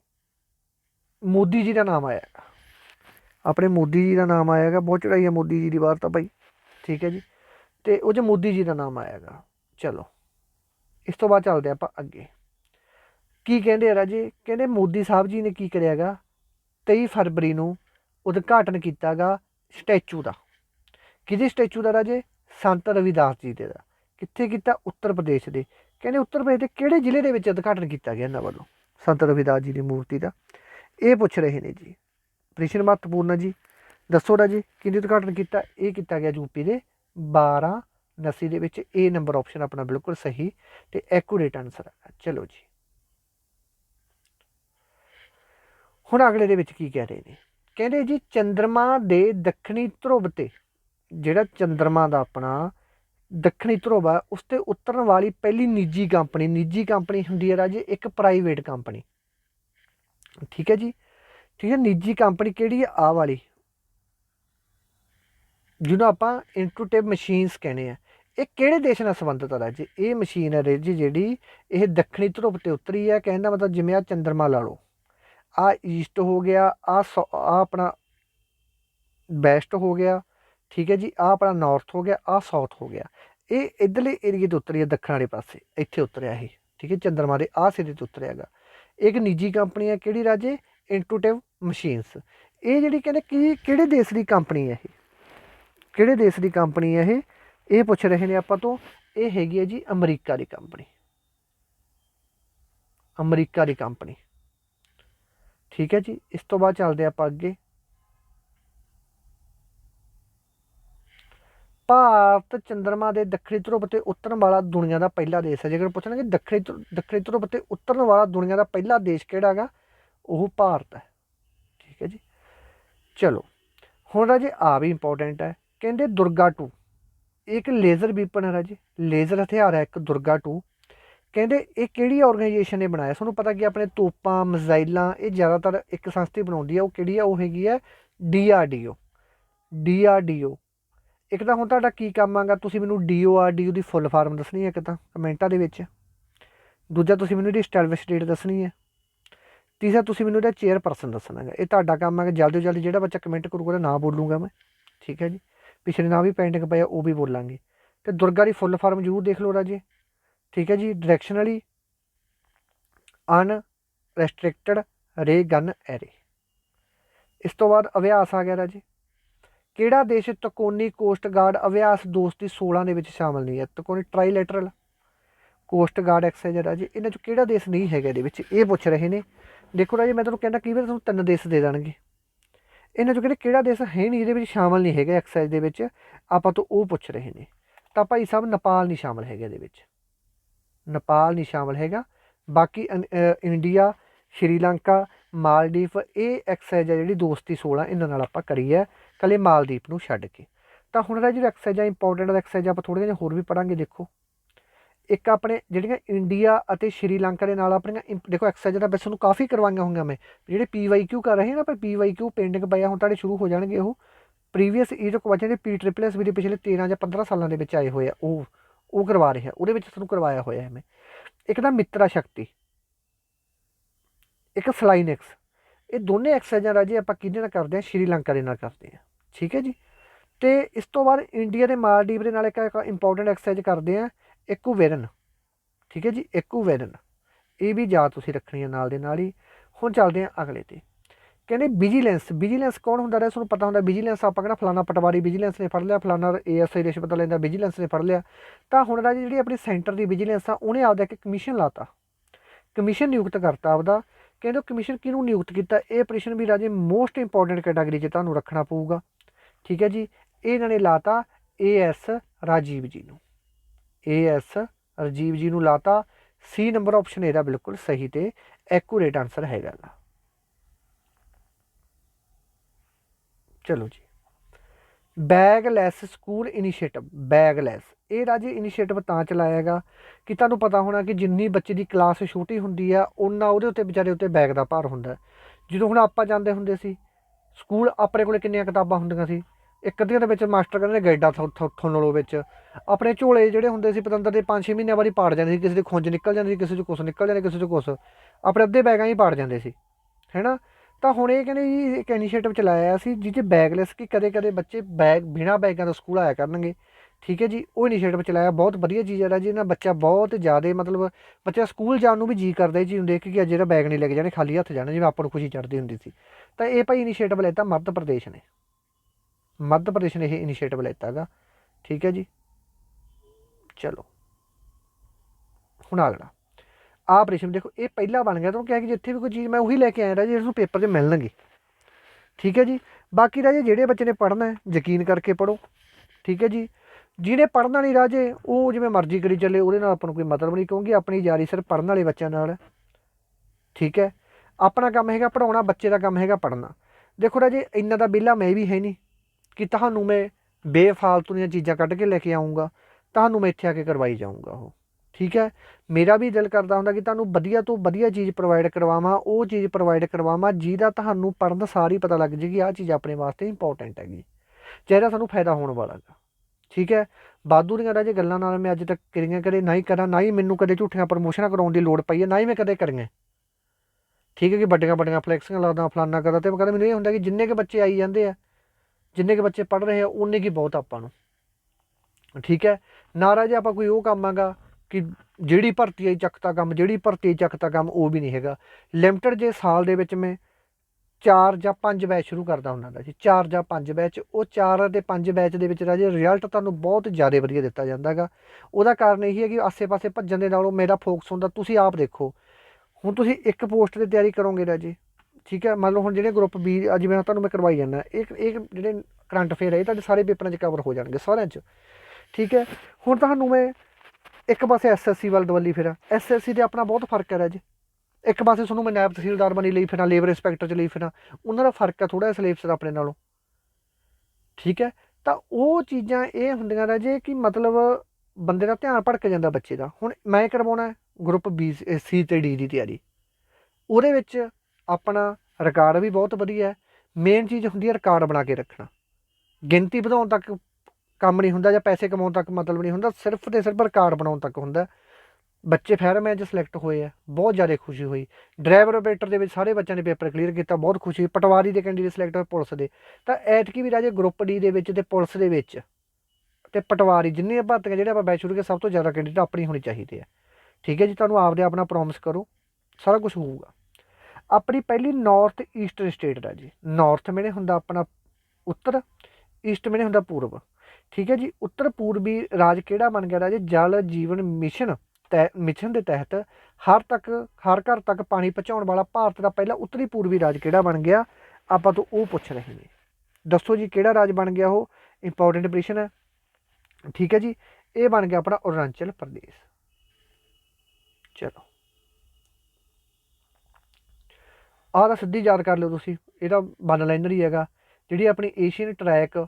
ਮੋਦੀ ਜੀ ਦਾ ਨਾਮ ਆਇਆ ਹੈਗਾ। ਆਪਣੇ ਮੋਦੀ ਜੀ ਦਾ ਨਾਮ ਆਇਆ ਹੈਗਾ। ਬਹੁਤ ਚੜਾਈ ਹੈ ਮੋਦੀ ਜੀ ਦੀ ਵਾਰ ਤਾਂ ਭਾਈ। ਠੀਕ ਹੈ ਜੀ। ਤੇ ਉਹ 'ਚ ਮੋਦੀ ਜੀ ਦਾ ਨਾਮ ਆਇਆ ਹੈਗਾ ਚਲੋ, ਇਸ ਤੋਂ ਬਾਅਦ ਚੱਲਦੇ ਆਪਾਂ ਅੱਗੇ। ਕੀ ਕਹਿੰਦੇ ਆ ਰਾਜੇ? ਕਹਿੰਦੇ ਮੋਦੀ ਸਾਹਿਬ ਜੀ ਨੇ ਕੀ ਕਰਿਆਗਾ? 23 ਫਰਵਰੀ ਨੂੰ ਉਦਘਾਟਨ ਕੀਤਾਗਾ ਸਟੈਚੂ ਦਾ। ਕਿਹਦੇ ਸਟੈਚੂ ਦਾ ਰਾਜੇ? ਸੰਤ ਰਵਿਦਾਸ ਜੀ ਦੇ ਦਾ। ਕਿੱਥੇ ਕੀਤਾ? ਉੱਤਰ ਪ੍ਰਦੇਸ਼ ਦੇ। ਕਹਿੰਦੇ ਉੱਤਰ ਪ੍ਰਦੇਸ਼ ਦੇ ਕਿਹੜੇ ਜ਼ਿਲ੍ਹੇ ਦੇ ਵਿੱਚ ਉਦਘਾਟਨ ਕੀਤਾ ਗਿਆ ਇਹਨਾਂ ਵੱਲੋਂ? ਸੰਤ ਰਵਿਦਾਸ ਜੀ ਦੀ ਮੂਰਤੀ ਦਾ। ਇਹ ਪੁੱਛ ਰਹੇ ਨੇ ਜੀ। ਪ੍ਰਸ਼ਨ ਮਹੱਤਵਪੂਰਨ ਹੈ ਜੀ। ਦੱਸੋ ਰਾਜੇ ਕਿਹਦੇ ਉਦਘਾਟਨ ਕੀਤਾ? ਇਹ ਕੀਤਾ ਗਿਆ ਯੂਪੀ ਦੇ 12 ਨਸੀ ਦੇ ਵਿੱਚ ਇਹ ਨੰਬਰ ਆਪਸ਼ਨ ਆਪਣਾ ਬਿਲਕੁਲ ਸਹੀ ਤੇ ਐਕੂਰੇਟ ਆਨਸਰ ਹੈ ਚਲੋ ਜੀ। ਹੁਣ ਅਗਲੇ ਦੇ ਵਿੱਚ ਕੀ ਕਹਿ ਰਹੇ ਨੇ? ਕਹਿੰਦੇ ਜੀ ਚੰ드ਰਮਾ ਦੇ ਦੱਖਣੀ ਧਰੁਵ ਤੇ, ਜਿਹੜਾ ਚੰ드ਰਮਾ ਦਾ ਆਪਣਾ ਦੱਖਣੀ ਧਰੁਵ ਆ, ਉਸ ਤੇ ਉਤਰਨ ਵਾਲੀ ਪਹਿਲੀ ਨਿੱਜੀ ਕੰਪਨੀ ਨਿੱਜੀ ਕੰਪਨੀ ਹੁੰਦੀ ਹੈ ਰਾਜੇ, ਇੱਕ ਪ੍ਰਾਈਵੇਟ ਕੰਪਨੀ। ਠੀਕ ਹੈ ਜੀ? ਠੀਕ ਹੈ, ਨਿੱਜੀ ਕੰਪਨੀ ਕਿਹੜੀ ਹੈ ਆ ਵਾਲੀ। ਜਿਹਨੂੰ ਆਪਾਂ ਇੰਟਰੋਟਿਵ ਮਸ਼ੀਨਸ ਕਹਿੰਦੇ ਆ, ਇਹ ਕਿਹੜੇ ਦੇਸ਼ ਨਾਲ ਸੰਬੰਧਿਤ ਹੈ ਜੀ ਇਹ ਮਸ਼ੀਨ ਹੈ ਜੀ ਜਿਹੜੀ ਇਹ ਦੱਖਣੀ ਧਰੁਵ ਤੇ ਉਤਰੀ ਹੈ ਕਹਿੰਦਾ ਮਤਲਬ ਜਿਵੇਂ ਆ ਚੰਦਰਮਾ ਲਾ ਲਓ। ਆ ਈਸਟ ਹੋ ਗਿਆ ਆ ਆ ਆਪਣਾ ਵੈਸਟ ਹੋ ਗਿਆ, ਠੀਕ ਹੈ ਜੀ ਆ ਆਪਣਾ ਨਾਰਥ ਹੋ ਗਿਆ ਆ ਸਾਊਥ ਹੋ ਗਿਆ। ਇਹ ਇਧਰਲੇ ਏਰੀਏ 'ਤੇ ਉਤਰੀ ਹੈ ਦੱਖਣ ਵਾਲੇ ਪਾਸੇ, ਇੱਥੇ ਉਤਰਿਆ ਇਹ, ਠੀਕ ਹੈ, ਚੰਦਰਮਾ ਦੇ ਆ ਸਿਰੇ ਤੇ ਉਤਰਿਆਗਾ ਇੱਕ ਨਿੱਜੀ ਕੰਪਨੀ ਹੈ ਕਿਹੜੀ ਰਾਜੇ? ਇੰਟੂਟਿਵ ਮਸ਼ੀਨਸ ਇਹ ਜਿਹੜੀ ਕਹਿੰਦੇ ਕਿ, ਕਿਹੜੇ ਦੇਸ਼ ਦੀ ਕੰਪਨੀ ਹੈ ਇਹ? ਕਿਹੜੇ ਦੇਸ਼ ਦੀ ਕੰਪਨੀ ਹੈ ਇਹ? ਇਹ ਪੁੱਛ ਰਹੇ ਨੇ ਆਪਾਂ ਤੋਂ। ਇਹ ਹੈਗੀ ਹੈ ਜੀ ਅਮਰੀਕਾ ਦੀ ਕੰਪਨੀ। ਅਮਰੀਕਾ ਦੀ ਕੰਪਨੀ। ਠੀਕ ਹੈ ਜੀ, ਇਸ ਤੋਂ ਬਾਅਦ ਚੱਲਦੇ ਆਪਾਂ ਅੱਗੇ। ਭਾਰਤ ਚੰ드ਰਮਾ ਦੇ ਦੱਖਣੀ ਧਰੁਵ ਤੇ ਉਤਰਨ ਵਾਲਾ ਦੁਨੀਆ ਦਾ ਪਹਿਲਾ ਦੇਸ਼ ਹੈ। ਜੇਕਰ ਪੁੱਛਣਗੇ ਦੱਖਣੀ ਧਰੁ- ਦੱਖਣੀ ਧਰੁਵ ਤੇ ਉਤਰਨ ਵਾਲਾ ਦੁਨੀਆ ਦਾ ਪਹਿਲਾ ਦੇਸ਼ ਕਿਹੜਾ ਹੈਗਾ? ਉਹ ਭਾਰਤ ਹੈ। ਠੀਕ ਹੈ ਜੀ। ਚਲੋ, ਹੁਣ ਰਾਜੇ ਆ ਵੀ ਇੰਪੋਰਟੈਂਟ ਹੈ। ਕਹਿੰਦੇ ਦੁਰਗਾ 2 ਇੱਕ ਲੇਜ਼ਰ ਵੀਪਨ ਹੈ ਰਾਜੇ ਲੇਜ਼ਰ ਹਥਿਆਰ ਹੈ ਇੱਕ ਦੁਰਗਾ 2 ਕਹਿੰਦੇ ਇਹ ਕਿਹੜੀ ਆਰਗੇਨਾਈਜੇਸ਼ਨ ਨੇ ਬਣਾਇਆ? ਤੁਹਾਨੂੰ ਪਤਾ ਕਿ ਆਪਣੇ ਤੋਪਾਂ, ਮਿਜ਼ਾਈਲਾਂ, ਇਹ ਜ਼ਿਆਦਾਤਰ ਇੱਕ ਸੰਸਥਾ ਬਣਾਉਂਦੀ ਹੈ ਉਹ ਕਿਹੜੀ ਹੈ ਉਹ ਹੈਗੀ ਹੈ ਡੀਆਰਡੀਓ ਡੀਆਰਡੀਓ ਇੱਕ ਤਾਂ ਹੁਣ ਤੁਹਾਡਾ ਕੀ ਕੰਮ ਆਗਾ? ਤੁਸੀਂ ਮੈਨੂੰ ਡੀਓਆਰਡੀਓ ਦੀ ਫੁੱਲ ਫਾਰਮ ਦੱਸਣੀ ਹੈ ਇੱਕ ਤਾਂ, ਕਮੈਂਟਾਂ ਦੇ ਵਿੱਚ। ਦੂਜਾ, ਤੁਸੀਂ ਮੈਨੂੰ ਇਹਦੀ ਐਸਟੈਬਲਿਸ਼ ਡੇਟ ਦੱਸਣੀ ਹੈ ਤੀਸਰਾ, ਤੁਸੀਂ ਮੈਨੂੰ ਇਹਦਾ ਚੇਅਰਪਰਸਨ ਦੱਸਣਾ ਹੈ ਇਹ ਤੁਹਾਡਾ ਕੰਮ ਹੈ ਕਿ ਜਲਦੀ ਤੋਂ ਜਲਦੀ ਜਿਹੜਾ ਬੱਚਾ ਕਮੈਂਟ ਕਰੂਗਾ ਉਹਦਾ ਨਾਂ ਬੋਲੂੰਗਾ ਮੈਂ। ਠੀਕ ਹੈ ਜੀ? ਪਿਛਲੇ ਨਾਂ ਵੀ ਪੈਂਡਿੰਗ ਪਿਆ ਉਹ ਵੀ ਬੋਲਾਂਗੇ। ਤੇ ਦੁਰਗਾ ਦੀ ਫੁੱਲ ਫਾਰਮ ਜ਼ਰੂਰ ਦੇਖ ਲਓ ਰਾਜੇ। ਠੀਕ ਹੈ ਜੀ ਡਾਇਰੈਕਸ਼ਨਲੀ ਅਨ ਰੈਸਟ੍ਰਿਕਟਡ ਰੇ ਗਨ ਐਰੇ ਇਸ ਤੋਂ ਬਾਅਦ ਅਭਿਆਸ ਆ ਗਿਆ ਰਾਜੇ। ਕਿਹੜਾ ਦੇਸ਼ ਤਕੋਨੀ ਕੋਸਟ ਗਾਰਡ ਅਭਿਆਸ ਦੋਸਤੀ 16 ਦੇ ਵਿੱਚ ਸ਼ਾਮਲ ਨਹੀਂ ਹੈ? ਤਕੋਨੀ ਟ੍ਰਾਈਲੈਟਰਲ ਕੋਸਟ ਗਾਰਡ ਐਕਸਰਸਾਈਜ਼ ਹੈ ਰਾਜੇ। ਇਹਨਾਂ 'ਚੋਂ ਕਿਹੜਾ ਦੇਸ਼ ਨਹੀਂ ਹੈਗਾ ਇਹਦੇ ਵਿੱਚ? ਇਹ ਪੁੱਛ ਰਹੇ ਨੇ। ਦੇਖੋ ਰਾਜੇ, ਮੈਂ ਤੁਹਾਨੂੰ ਕਹਿੰਦਾ, ਕਈ ਵਾਰ ਤੁਹਾਨੂੰ ਤਿੰਨ ਦੇਸ਼ ਦੇ ਦੇਣਗੇ। ਇਹਨਾਂ 'ਚੋਂ ਕਹਿੰਦੇ ਕਿਹੜਾ ਦੇਸ਼ ਹੈ ਨਹੀਂ ਇਹਦੇ ਵਿੱਚ ਸ਼ਾਮਲ ਨਹੀਂ ਹੈਗਾ ਐਕਸਰਸਾਈਜ਼ ਦੇ ਵਿੱਚ ਆਪਾਂ ਤੋਂ ਉਹ ਪੁੱਛ ਰਹੇ ਨੇ। ਤਾਂ ਭਾਈ ਸਾਹਿਬ ਨੇਪਾਲ ਨਹੀਂ ਸ਼ਾਮਲ ਹੈਗਾ ਇਹਦੇ ਵਿੱਚ। ਨੇਪਾਲ ਨਹੀਂ ਸ਼ਾਮਲ ਹੈਗਾ। ਬਾਕੀ ਅ, ਇੰਡੀਆ ਸ਼੍ਰੀਲੰਕਾ ਮਾਲਦੀਵ ਇਹ ਐਕਸਾਈਜ਼ ਹੈ ਜਿਹੜੀ ਦੋਸਤੀ 16 ਇਹਨਾਂ ਨਾਲ ਆਪਾਂ ਕਰੀ ਹੈ ਕੱਲੇ ਮਾਲਦੀਪ ਨੂੰ ਛੱਡ ਕੇ। ਤਾਂ ਹੁਣ ਰਾਜੇ ਐਕਸਰਸਾਈਜ਼ ਆ ਇੰਪੋਰਟੈਂਟ ਐਕਸਾਈਜ਼ ਆਪਾਂ ਥੋੜ੍ਹੀਆਂ ਜਿਹੀਆਂ ਹੋਰ ਵੀ ਪੜਾਂਗੇ ਦੇਖੋ। ਇੱਕ ਆਪਣੇ ਜਿਹੜੀਆਂ ਇੰਡੀਆ ਅਤੇ ਸ਼੍ਰੀਲੰਕਾ ਦੇ ਨਾਲ ਆਪਣੀਆਂ ਇੰਪ- ਦੇਖੋ ਐਕਸਰਸਾਈਜ਼ ਦਾ ਬਸ ਨੂੰ ਕਾਫੀ ਕਰਵਾਈਆਂ ਹੋਈਆਂ ਮੈਂ, ਜਿਹੜੇ ਪੀਵਾਈਕਿਊ ਕਰ ਰਹੇ ਨਾ, ਪਰ ਪੀਵਾਈਕਿਊ ਪੇਂਡਿੰਗ ਪਏ ਹੁਣ ਤੁਹਾਡੇ ਸ਼ੁਰੂ ਹੋ ਜਾਣਗੇ ਉਹ। ਪ੍ਰੀਵੀਅਸ ਈਅਰ ਕੁਐਸਚਨ ਦੇ ਪੀ ਟ੍ਰਿਪਲ ਐਸ ਵੀ ਦੇ ਪਿਛਲੇ 13 ਜਾਂ 15 ਸਾਲਾਂ ਦੇ ਵਿੱਚ ਆਏ ਹੋਏ ਆ, ਉਹ ਉਹ ਕਰਵਾ ਰਹੇ ਆ, ਉਹਦੇ ਵਿੱਚ ਤੁਹਾਨੂੰ ਕਰਵਾਇਆ ਹੋਇਆ ਹੈ ਮੈਂ। ਇੱਕ ਤਾਂ ਮਿੱਤਰਾ ਸ਼ਕਤੀ, ਇੱਕ ਫਲਾਈਨੈਕਸ ਇਹ ਦੋਨੇ ਐਕਸਰਸਾਈਜ਼ਾਂ ਰਾਜੇ ਆਪਾਂ ਕਿਹਦੇ ਨਾਲ ਕਰਦੇ ਆ? ਸ਼੍ਰੀਲੰਕਾ ਦੇ ਨਾਲ ਕਰਦੇ ਆ, ਠੀਕ ਹੈ ਜੀ? ਤੇ ਇਸ ਤੋਂ ਬਾਅਦ ਇੰਡੀਆ ਦੇ ਮਾਲਦੀਵ ਦੇ ਨਾਲ ਇੱਕ ਇੰਪੋਰਟੈਂਟ ਐਕਸਰਸਾਈਜ਼ ਕਰਦੇ ਆ ਇਕੂਵੇਰਨ ਠੀਕ ਹੈ ਜੀ ਇਕੂਵੇਰਨ ਇਹ ਵੀ ਯਾਦ ਤੁਸੀਂ ਰੱਖਣੀ ਹੈ ਨਾਲ ਦੇ ਨਾਲ ਹੀ। ਹੁਣ ਚੱਲਦੇ ਹਾਂ ਅਗਲੇ ਤੇ। ਕਹਿੰਦੇ ਵਿਜੀਲੈਂਸ ਵਿਜੀਲੈਂਸ ਕੌਣ ਹੁੰਦਾ ਰਿਹਾ? ਤੁਹਾਨੂੰ ਪਤਾ ਹੁੰਦਾ ਵਿਜੀਲੈਂਸ ਆਪਾਂ ਕਹਿੰਦਾ ਫਲਾਣਾ ਪਟਵਾਰੀ ਵਿਜੀਲੈਂਸ ਨੇ ਫੜ ਲਿਆ ਫਲਾਣਾ ਏਐਸਆਈ ਰਿਸ਼ਵਤ ਲੈਂਦਾ ਵਿਜੀਲੈਂਸ ਨੇ ਫੜ ਲਿਆ। ਤਾਂ ਹੁਣ ਰਾਜੀ ਜਿਹੜੀ ਆਪਣੀ ਸੈਂਟਰ ਦੀ ਵਿਜੀਲੈਂਸ ਆ, ਉਹਨੇ ਆਪਦਾ ਇੱਕ ਕਮਿਸ਼ਨ ਲਾਤਾ। ਕਮਿਸ਼ਨ ਨਿਯੁਕਤ ਕਰਤਾ ਆਪਦਾ। ਕਹਿੰਦੇ ਉਹ ਕਮਿਸ਼ਨ ਕਿਹਨੂੰ ਨਿਯੁਕਤ ਕੀਤਾ? ਇਹ ਆਪਰੇਸ਼ਨ ਵੀ ਰਾਜੇ ਮੋਸਟ ਇੰਪੋਰਟੈਂਟ ਕੈਟਾਗਰੀ 'ਚ ਤੁਹਾਨੂੰ ਰੱਖਣਾ ਪਊਗਾ। ਠੀਕ ਹੈ ਜੀ ਇਹ ਇਹਨਾਂ ਨੇ ਲਾਤਾ ਏਐਸ ਰਾਜੀਵ ਜੀ ਨੂੰ। ਏਐਸ ਰਾਜੀਵ ਜੀ ਨੂੰ ਲਾਤਾ। ਸੀ ਨੰਬਰ ਆਪਸ਼ਨ ਇਹਦਾ ਬਿਲਕੁਲ ਸਹੀ ਤੇ ਐਕੂਰੇਟ ਆਨਸਰ ਹੈਗਾ ਗਾ। ਚਲੋ ਜੀ। Bagless school initiative, bagless. ਇਹ ਰਾਜੇ ਇਨੀਸ਼ੀਏਟਿਵ ਤਾਂ ਚਲਾਇਆ ਹੈਗਾ ਕਿ ਤੁਹਾਨੂੰ ਪਤਾ ਹੋਣਾ ਕਿ ਜਿੰਨੀ ਬੱਚੇ ਦੀ ਕਲਾਸ ਛੋਟੀ ਹੁੰਦੀ ਆ ਉਹਨਾਂ ਉਹਦੇ ਉੱਤੇ ਵਿਚਾਰੇ ਉੱਤੇ ਬੈਗ ਦਾ ਭਾਰ ਹੁੰਦਾ। ਜਦੋਂ ਹੁਣ ਆਪਾਂ ਜਾਂਦੇ ਹੁੰਦੇ ਸੀ, ਸਕੂਲ ਆਪਣੇ ਕੋਲੇ ਕਿੰਨੀਆਂ ਕਿਤਾਬਾਂ ਹੁੰਦੀਆਂ ਸੀ? ਇੱਕ ਅੱਧੀਆਂ ਦੇ ਵਿੱਚ ਮਾਸਟਰ ਕਹਿੰਦੇ ਨੇ ਗੈਡਾ ਥੋਨਲੋ ਵਿੱਚ। ਆਪਣੇ ਝੋਲੇ ਜਿਹੜੇ ਹੁੰਦੇ ਸੀ ਪਤੰਦਰ ਦੇ 5-6 ਮਹੀਨਿਆਂ ਵਾਰੀ ਪਾੜ ਜਾਂਦੇ ਸੀ। ਕਿਸੇ ਦੇ ਖੁੰਝ ਨਿਕਲ ਜਾਂਦੀ ਸੀ, ਕਿਸੇ ਚ ਕੁਛ ਨਿਕਲ ਜਾਂਦੇ, ਕਿਸੇ ਚ ਕੁਛ। ਆਪਣੇ ਅੱਧੇ ਬੈਗਾਂ ਹੀ ਪਾੜ ਜਾਂਦੇ ਸੀ। ਹੈਨਾ? ਤਾਂ ਹੁਣ ਇਹ ਕਹਿੰਦੇ ਜੀ, ਇੱਕ ਇਨੀਸ਼ੀਏਟਿਵ ਚਲਾਇਆ ਸੀ, ਜਿਹਦੇ ਬੈਗਲੈਸ ਕਿ ਕਦੇ ਕਦੇ ਬੱਚੇ ਬੈਗ ਬਿਨਾ ਬੈਗਾਂ ਤੋਂ ਸਕੂਲ ਆਇਆ ਕਰਨਗੇ। ਠੀਕ ਹੈ ਜੀ? ਉਹ ਇਨੀਸ਼ੀਏਟਿਵ ਚਲਾਇਆ, ਬਹੁਤ ਵਧੀਆ ਚੀਜ਼ ਹੈ ਜੀ ਨਾ ਬੱਚਾ ਬਹੁਤ ਜ਼ਿਆਦਾ ਮਤਲਬ ਬੱਚਾ ਸਕੂਲ ਜਾਣ ਨੂੰ ਵੀ ਜੀ ਕਰਦਾ ਇਹ ਚੀਜ਼ ਨੂੰ ਦੇਖ ਕੇ ਕਿ ਅੱਜ ਜਿਹੜਾ ਬੈਗ ਨਹੀਂ ਲੈ ਕੇ ਜਾਣੇ, ਖਾਲੀ ਹੱਥ ਜਾਣਾ, ਜਿਵੇਂ ਆਪਾਂ ਨੂੰ ਖੁਸ਼ੀ ਚੜ੍ਹਦੀ ਹੁੰਦੀ ਸੀ। ਤਾਂ ਇਹ ਭਾਈ ਇਨੀਸ਼ੀਏਟਿਵ ਲੈਤਾ ਮੱਧ ਪ੍ਰਦੇਸ਼ ਨੇ। ਮੱਧ ਪ੍ਰਦੇਸ਼ ਨੇ ਇਹ ਇਨੀਸ਼ੀਏਟਿਵ ਲੈਤਾ ਹੈਗਾ ਠੀਕ ਹੈ ਜੀ? ਚਲੋ। ਹੁਣ ਅਗਲਾ। ਆਹ ਆਪਰੇਸ਼ਨ ਦੇਖੋ, ਇਹ ਪਹਿਲਾ ਬਣ ਗਿਆ ਤੁਹਾਨੂੰ ਕਿਹਾ ਕਿ ਜਿੱਥੇ ਵੀ ਕੋਈ ਚੀਜ਼ ਮੈਂ ਉਹੀ ਲੈ ਕੇ ਆਇਆ ਰਾਜੇ ਇਸ ਨੂੰ ਪੇਪਰ 'ਚ ਮਿਲਣਗੇ। ਠੀਕ ਹੈ ਜੀ? ਬਾਕੀ ਰਾਜੇ, ਜਿਹੜੇ ਬੱਚੇ ਨੇ ਪੜ੍ਹਨਾ ਹੈ, ਯਕੀਨ ਕਰਕੇ ਪੜੋ ਠੀਕ ਹੈ ਜੀ? ਜਿਹਨੇ ਪੜ੍ਹਨਾ ਨਹੀਂ ਰਾਜੇ, ਉਹ ਜਿਵੇਂ ਮਰਜ਼ੀ ਕਰੀ ਚੱਲੇ, ਉਹਦੇ ਨਾਲ ਆਪਾਂ ਨੂੰ ਕੋਈ ਮਤਲਬ ਨਹੀਂ ਕਿਉਂਕਿ ਆਪਣੀ ਯਾਰੀ ਸਿਰਫ ਪੜ੍ਹਨ ਵਾਲੇ ਬੱਚਿਆਂ ਨਾਲ। ਠੀਕ ਹੈ? ਆਪਣਾ ਕੰਮ ਹੈਗਾ ਪੜਾਉਣਾ ਬੱਚੇ ਦਾ ਕੰਮ ਹੈਗਾ ਪੜ੍ਹਨਾ। ਦੇਖੋ ਰਾਜੇ, ਇੰਨਾ ਦਾ ਬਿੱਲਾ ਮੈਂ ਵੀ ਹੈ ਨਹੀਂ। ਕਿ ਤੁਹਾਨੂੰ ਮੈਂ ਬੇਫਾਲਤੂ ਦੀਆਂ ਚੀਜ਼ਾਂ ਕੱਢ ਕੇ ਲੈ ਕੇ ਆਉਂਗਾ ਤੁਹਾਨੂੰ ਮੈਂ ਇੱਥੇ ਆ ਕੇ ਕਰਵਾਈ ਜਾਊਂਗਾ ਉਹ। ਠੀਕ ਹੈ? ਮੇਰਾ ਵੀ ਦਿਲ ਕਰਦਾ ਹੁੰਦਾ ਕਿ ਤੁਹਾਨੂੰ ਵਧੀਆ ਤੋਂ ਵਧੀਆ ਚੀਜ਼ ਪ੍ਰੋਵਾਈਡ ਕਰਵਾਵਾਂ, ਉਹ ਚੀਜ਼ ਪ੍ਰੋਵਾਈਡ ਕਰਵਾਵਾਂ, ਜਿਹਦਾ ਤੁਹਾਨੂੰ ਪੜ੍ਹਨ ਸਾਰੀ ਪਤਾ ਲੱਗ ਜੇ ਆਹ ਚੀਜ਼ ਆਪਣੇ ਵਾਸਤੇ ਇੰਪੋਰਟੈਂਟ ਹੈਗੀ। ਜਿਹਦਾ ਸਾਨੂੰ ਫਾਇਦਾ ਹੋਣ ਵਾਲਾ ਹੈ ਠੀਕ ਹੈ? ਬਾਦੂ ਦੀਆਂ ਰਾਜੇ ਗੱਲਾਂ ਨਾਲ ਮੈਂ ਅੱਜ ਤੱਕ ਕਰੀਆਂ ਕਦੇ, ਨਾ ਹੀ ਕਰਾਂ, ਨਾ ਹੀ ਮੈਨੂੰ ਕਦੇ ਝੂਠੀਆਂ ਪ੍ਰਮੋਸ਼ਨਾਂ ਕਰਾਉਣ ਦੀ ਲੋੜ ਪਈ ਹੈ, ਨਾ ਹੀ ਮੈਂ ਕਦੇ ਕਰੀਆਂ। ਠੀਕ ਹੈ ਕਿ ਵੱਡੀਆਂ ਵੱਡੀਆਂ ਫਲੈਕਸੀਆਂ ਲਾਦਾ, ਫਲਾਨਾ ਕਰਦਾ ਤੇ ਮੈਂ ਕਹਿੰਦਾ ਮੈਨੂੰ ਇਹ ਹੁੰਦਾ ਕਿ ਜਿੰਨੇ ਕੇ ਬੱਚੇ ਆਈ ਜਾਂਦੇ ਆ ਜਿੰਨੇ ਕੇ ਬੱਚੇ ਪੜ੍ਹ ਰਹੇ ਆ ਉਨੇ ਕੀ ਬਹੁਤ ਆਪਾਂ ਨੂੰ। ਠੀਕ ਹੈ? ਨਾ ਰਾਜੇ ਆਪਾਂ ਕੋਈ ਉਹ ਕੰਮ ਆਗਾ ਕਿ ਜਿਹੜੀ ਭਰਤੀ ਆਈ ਚੱਕਤਾ ਕੰਮ, ਜਿਹੜੀ ਭਰਤੀ ਚੱਕਤਾ ਕੰਮ, ਉਹ ਵੀ ਨਹੀਂ ਹੈਗਾ। ਲਿਮਟਿਡ ਜੇ ਸਾਲ ਦੇ ਵਿੱਚ ਮੈਂ 4 ਜਾਂ 5 ਬੈਚ ਸ਼ੁਰੂ ਕਰਦਾ ਹੁੰਦਾ ਦਾ ਜੀ 4 ਜਾਂ 5 ਬੈਚ ਉਹ 4 ਅਤੇ 5 ਬੈਚ ਦੇ ਵਿੱਚ ਰਾਜੇ ਰਿਜ਼ਲਟ ਤੁਹਾਨੂੰ ਬਹੁਤ ਜ਼ਿਆਦਾ ਵਧੀਆ ਦਿੱਤਾ ਜਾਂਦਾਗਾ ਉਹਦਾ ਕਾਰਨ ਇਹ ਹੈ ਕਿ ਆਸੇ-ਪਾਸੇ ਭੱਜਣ ਦੇ ਨਾਲੋਂ ਮੇਰਾ ਫੋਕਸ ਹੁੰਦਾ, ਤੁਸੀਂ ਆਪ ਦੇਖੋ। ਹੁਣ ਤੁਸੀਂ ਇੱਕ ਪੋਸਟ ਦੀ ਤਿਆਰੀ ਕਰੋਗੇ ਰਾਜੇ ਠੀਕ ਹੈ, ਮੰਨ ਲਓ ਹੁਣ ਜਿਹੜੇ ਗਰੁੱਪ ਬੀ ਜਿਵੇਂ ਮੈਂ ਤੁਹਾਨੂੰ ਮੈਂ ਕਰਵਾਈ ਜਾਂਦਾ ਇਹ ਇਹ ਜਿਹੜੇ ਕਰੰਟ ਅਫੇਅਰ ਹੈ, ਇਹ ਤੁਹਾਡੇ ਸਾਰੇ ਪੇਪਰਾਂ 'ਚ ਕਵਰ ਹੋ ਜਾਣਗੇ, ਸਾਰਿਆਂ 'ਚ। ਠੀਕ ਹੈ, ਹੁਣ ਤੁਹਾਨੂੰ ਮੈਂ ਇੱਕ ਪਾਸੇ ਐਸਐਸਸੀ ਵੱਲ ਦਵੱਲੀ ਫਿਰਾਂ ਐਸਐਸਸੀ ਤੇ ਆਪਣਾ ਬਹੁਤ ਫ਼ਰਕ ਹੈ ਰਾਜੇ। ਇੱਕ ਪਾਸੇ ਤੁਹਾਨੂੰ ਮੈਂ ਨਾਇਬ ਤਹਿਸੀਲਦਾਰ ਬਣੀ ਲਈ ਫਿਰਾਂ ਲੇਬਰ ਇੰਸਪੈਕਟਰ ਚ ਲਈ ਫਿਰਾਂ, ਉਹਨਾਂ ਦਾ ਫ਼ਰਕ ਹੈ ਥੋੜਾ ਜਿਹਾ ਸਿਲੇਬਸ ਦਾ ਆਪਣੇ ਨਾਲੋਂ। ਠੀਕ ਹੈ, ਤਾਂ ਉਹ ਚੀਜ਼ਾਂ ਇਹ ਹੁੰਦੀਆਂ ਰਾਜੇ ਕਿ ਮਤਲਬ ਬੰਦੇ ਦਾ ਧਿਆਨ ਭਟਕ ਜਾਂਦਾ ਬੱਚੇ ਦਾ। ਹੁਣ ਮੈਂ ਕਰਵਾਉਣਾ ਗਰੁੱਪ ਬੀ ਸੀ ਤੇ ਡੀ ਦੀ ਤਿਆਰੀ। ਉਹਦੇ ਵਿੱਚ ਆਪਣਾ ਰਿਕਾਰਡ ਵੀ ਬਹੁਤ ਵਧੀਆ ਹੈ। ਮੇਨ ਚੀਜ਼ ਹੁੰਦੀ ਹੈ ਰਿਕਾਰਡ ਬਣਾ ਕੇ ਰੱਖਣਾ। ਗਿਣਤੀ ਵਧਾਉਣ ਤੱਕ ਕੰਮ ਨਹੀਂ ਹੁੰਦਾ ਜਾਂ ਪੈਸੇ ਕਮਾਉਣ ਤੱਕ ਮਤਲਬ ਨਹੀਂ ਹੁੰਦਾ, ਸਿਰਫ ਤੇ ਸਿਰਫ ਰਿਕਾਰਡ ਬਣਾਉਣ ਤੱਕ ਹੁੰਦਾ। ਬੱਚੇ ਫਾਇਰਮੈਨ 'ਚ ਸਿਲੈਕਟ ਹੋਏ ਆ, ਬਹੁਤ ਜ਼ਿਆਦਾ ਖੁਸ਼ੀ ਹੋਈ। ਡਰਾਈਵਰ ਆਪਰੇਟਰ ਦੇ ਵਿੱਚ ਸਾਰੇ ਬੱਚਿਆਂ ਨੇ ਪੇਪਰ ਕਲੀਅਰ ਕੀਤਾ, ਬਹੁਤ ਖੁਸ਼ੀ ਹੋਈ। ਪਟਵਾਰੀ ਦੇ ਕੈਂਡੀਡੇਟ ਸਿਲੈਕਟ ਹੋਏ, ਪੁਲਿਸ ਦੇ। ਤਾਂ ਐਤਕੀ ਵੀ ਰਾਜੇ ਗਰੁੱਪ ਡੀ ਦੇ ਵਿੱਚ ਤੇ ਪੁਲਿਸ ਦੇ ਵਿੱਚ ਤੇ ਪਟਵਾਰੀ ਜਿੰਨੇ ਭਰਤੀਆਂ ਜਿਹੜੇ ਆਪਾਂ ਬੈਚ ਸ਼ੁਰੂ ਕੇ ਸਭ ਤੋਂ ਜ਼ਿਆਦਾ ਕੈਂਡੀਡੇਟ ਆਪਣੀ ਹੋਣੀ ਚਾਹੀਦੇ ਆ। ਠੀਕ ਹੈ ਜੀ, ਤੁਹਾਨੂੰ ਆਪਦੇ ਆਪਣਾ ਪ੍ਰੋਮਿਸ ਕਰੋ, ਸਾਰਾ ਕੁਝ ਹੋਊਗਾ। ਆਪਣੀ ਪਹਿਲੀ ਨਾਰਥ ਈਸਟਰਨ ਸਟੇਟ ਦਾ ਜੀ। ਨਾਰਥ ਮੇਰੇ ਹੁੰਦਾ ਆਪਣਾ ਉੱਤਰ ਈਸਟ ਮੇਰੇ ਹੁੰਦਾ ਪੂਰਬ। ਠੀਕ ਹੈ ਜੀ, ਉੱਤਰ ਪੂਰਬੀ ਰਾਜ ਕਿਹੜਾ ਬਣ ਗਿਆ ਰਾਜੇ? ਜਲ ਜੀਵਨ ਮਿਸ਼ਨ ਤਹਿ, ਮਿਸ਼ਨ ਦੇ ਤਹਿਤ ਹਰ ਤੱਕ, ਹਰ ਘਰ ਤੱਕ ਪਾਣੀ ਪਹੁੰਚਾਉਣ ਵਾਲਾ ਭਾਰਤ ਦਾ ਪਹਿਲਾ ਉੱਤਰੀ ਪੂਰਬੀ ਰਾਜ ਕਿਹੜਾ ਬਣ ਗਿਆ? ਆਪਾਂ ਤੋਂ ਉਹ ਪੁੱਛ ਰਹੇ ਨੇ। ਦੱਸੋ ਜੀ ਕਿਹੜਾ ਰਾਜ ਬਣ ਗਿਆ ਉਹ? ਇੰਪੋਰਟੈਂਟ ਪ੍ਰਸ਼ਨ ਹੈ। ਠੀਕ ਹੈ ਜੀ, ਇਹ ਬਣ ਗਿਆ ਆਪਣਾ ਅਰੁਣਾਚਲ ਪ੍ਰਦੇਸ਼। ਚਲੋ। ਆਹ ਤਾਂ ਸਿੱਧੀ ਯਾਦ ਕਰ ਲਿਓ ਤੁਸੀਂ, ਇਹ ਤਾਂ ਵਨ ਲਾਈਨਰ ਹੀ ਹੈਗਾ। ਜਿਹੜੀ ਆਪਣੀ ਏਸ਼ੀਅਨ ਟਰੈਕ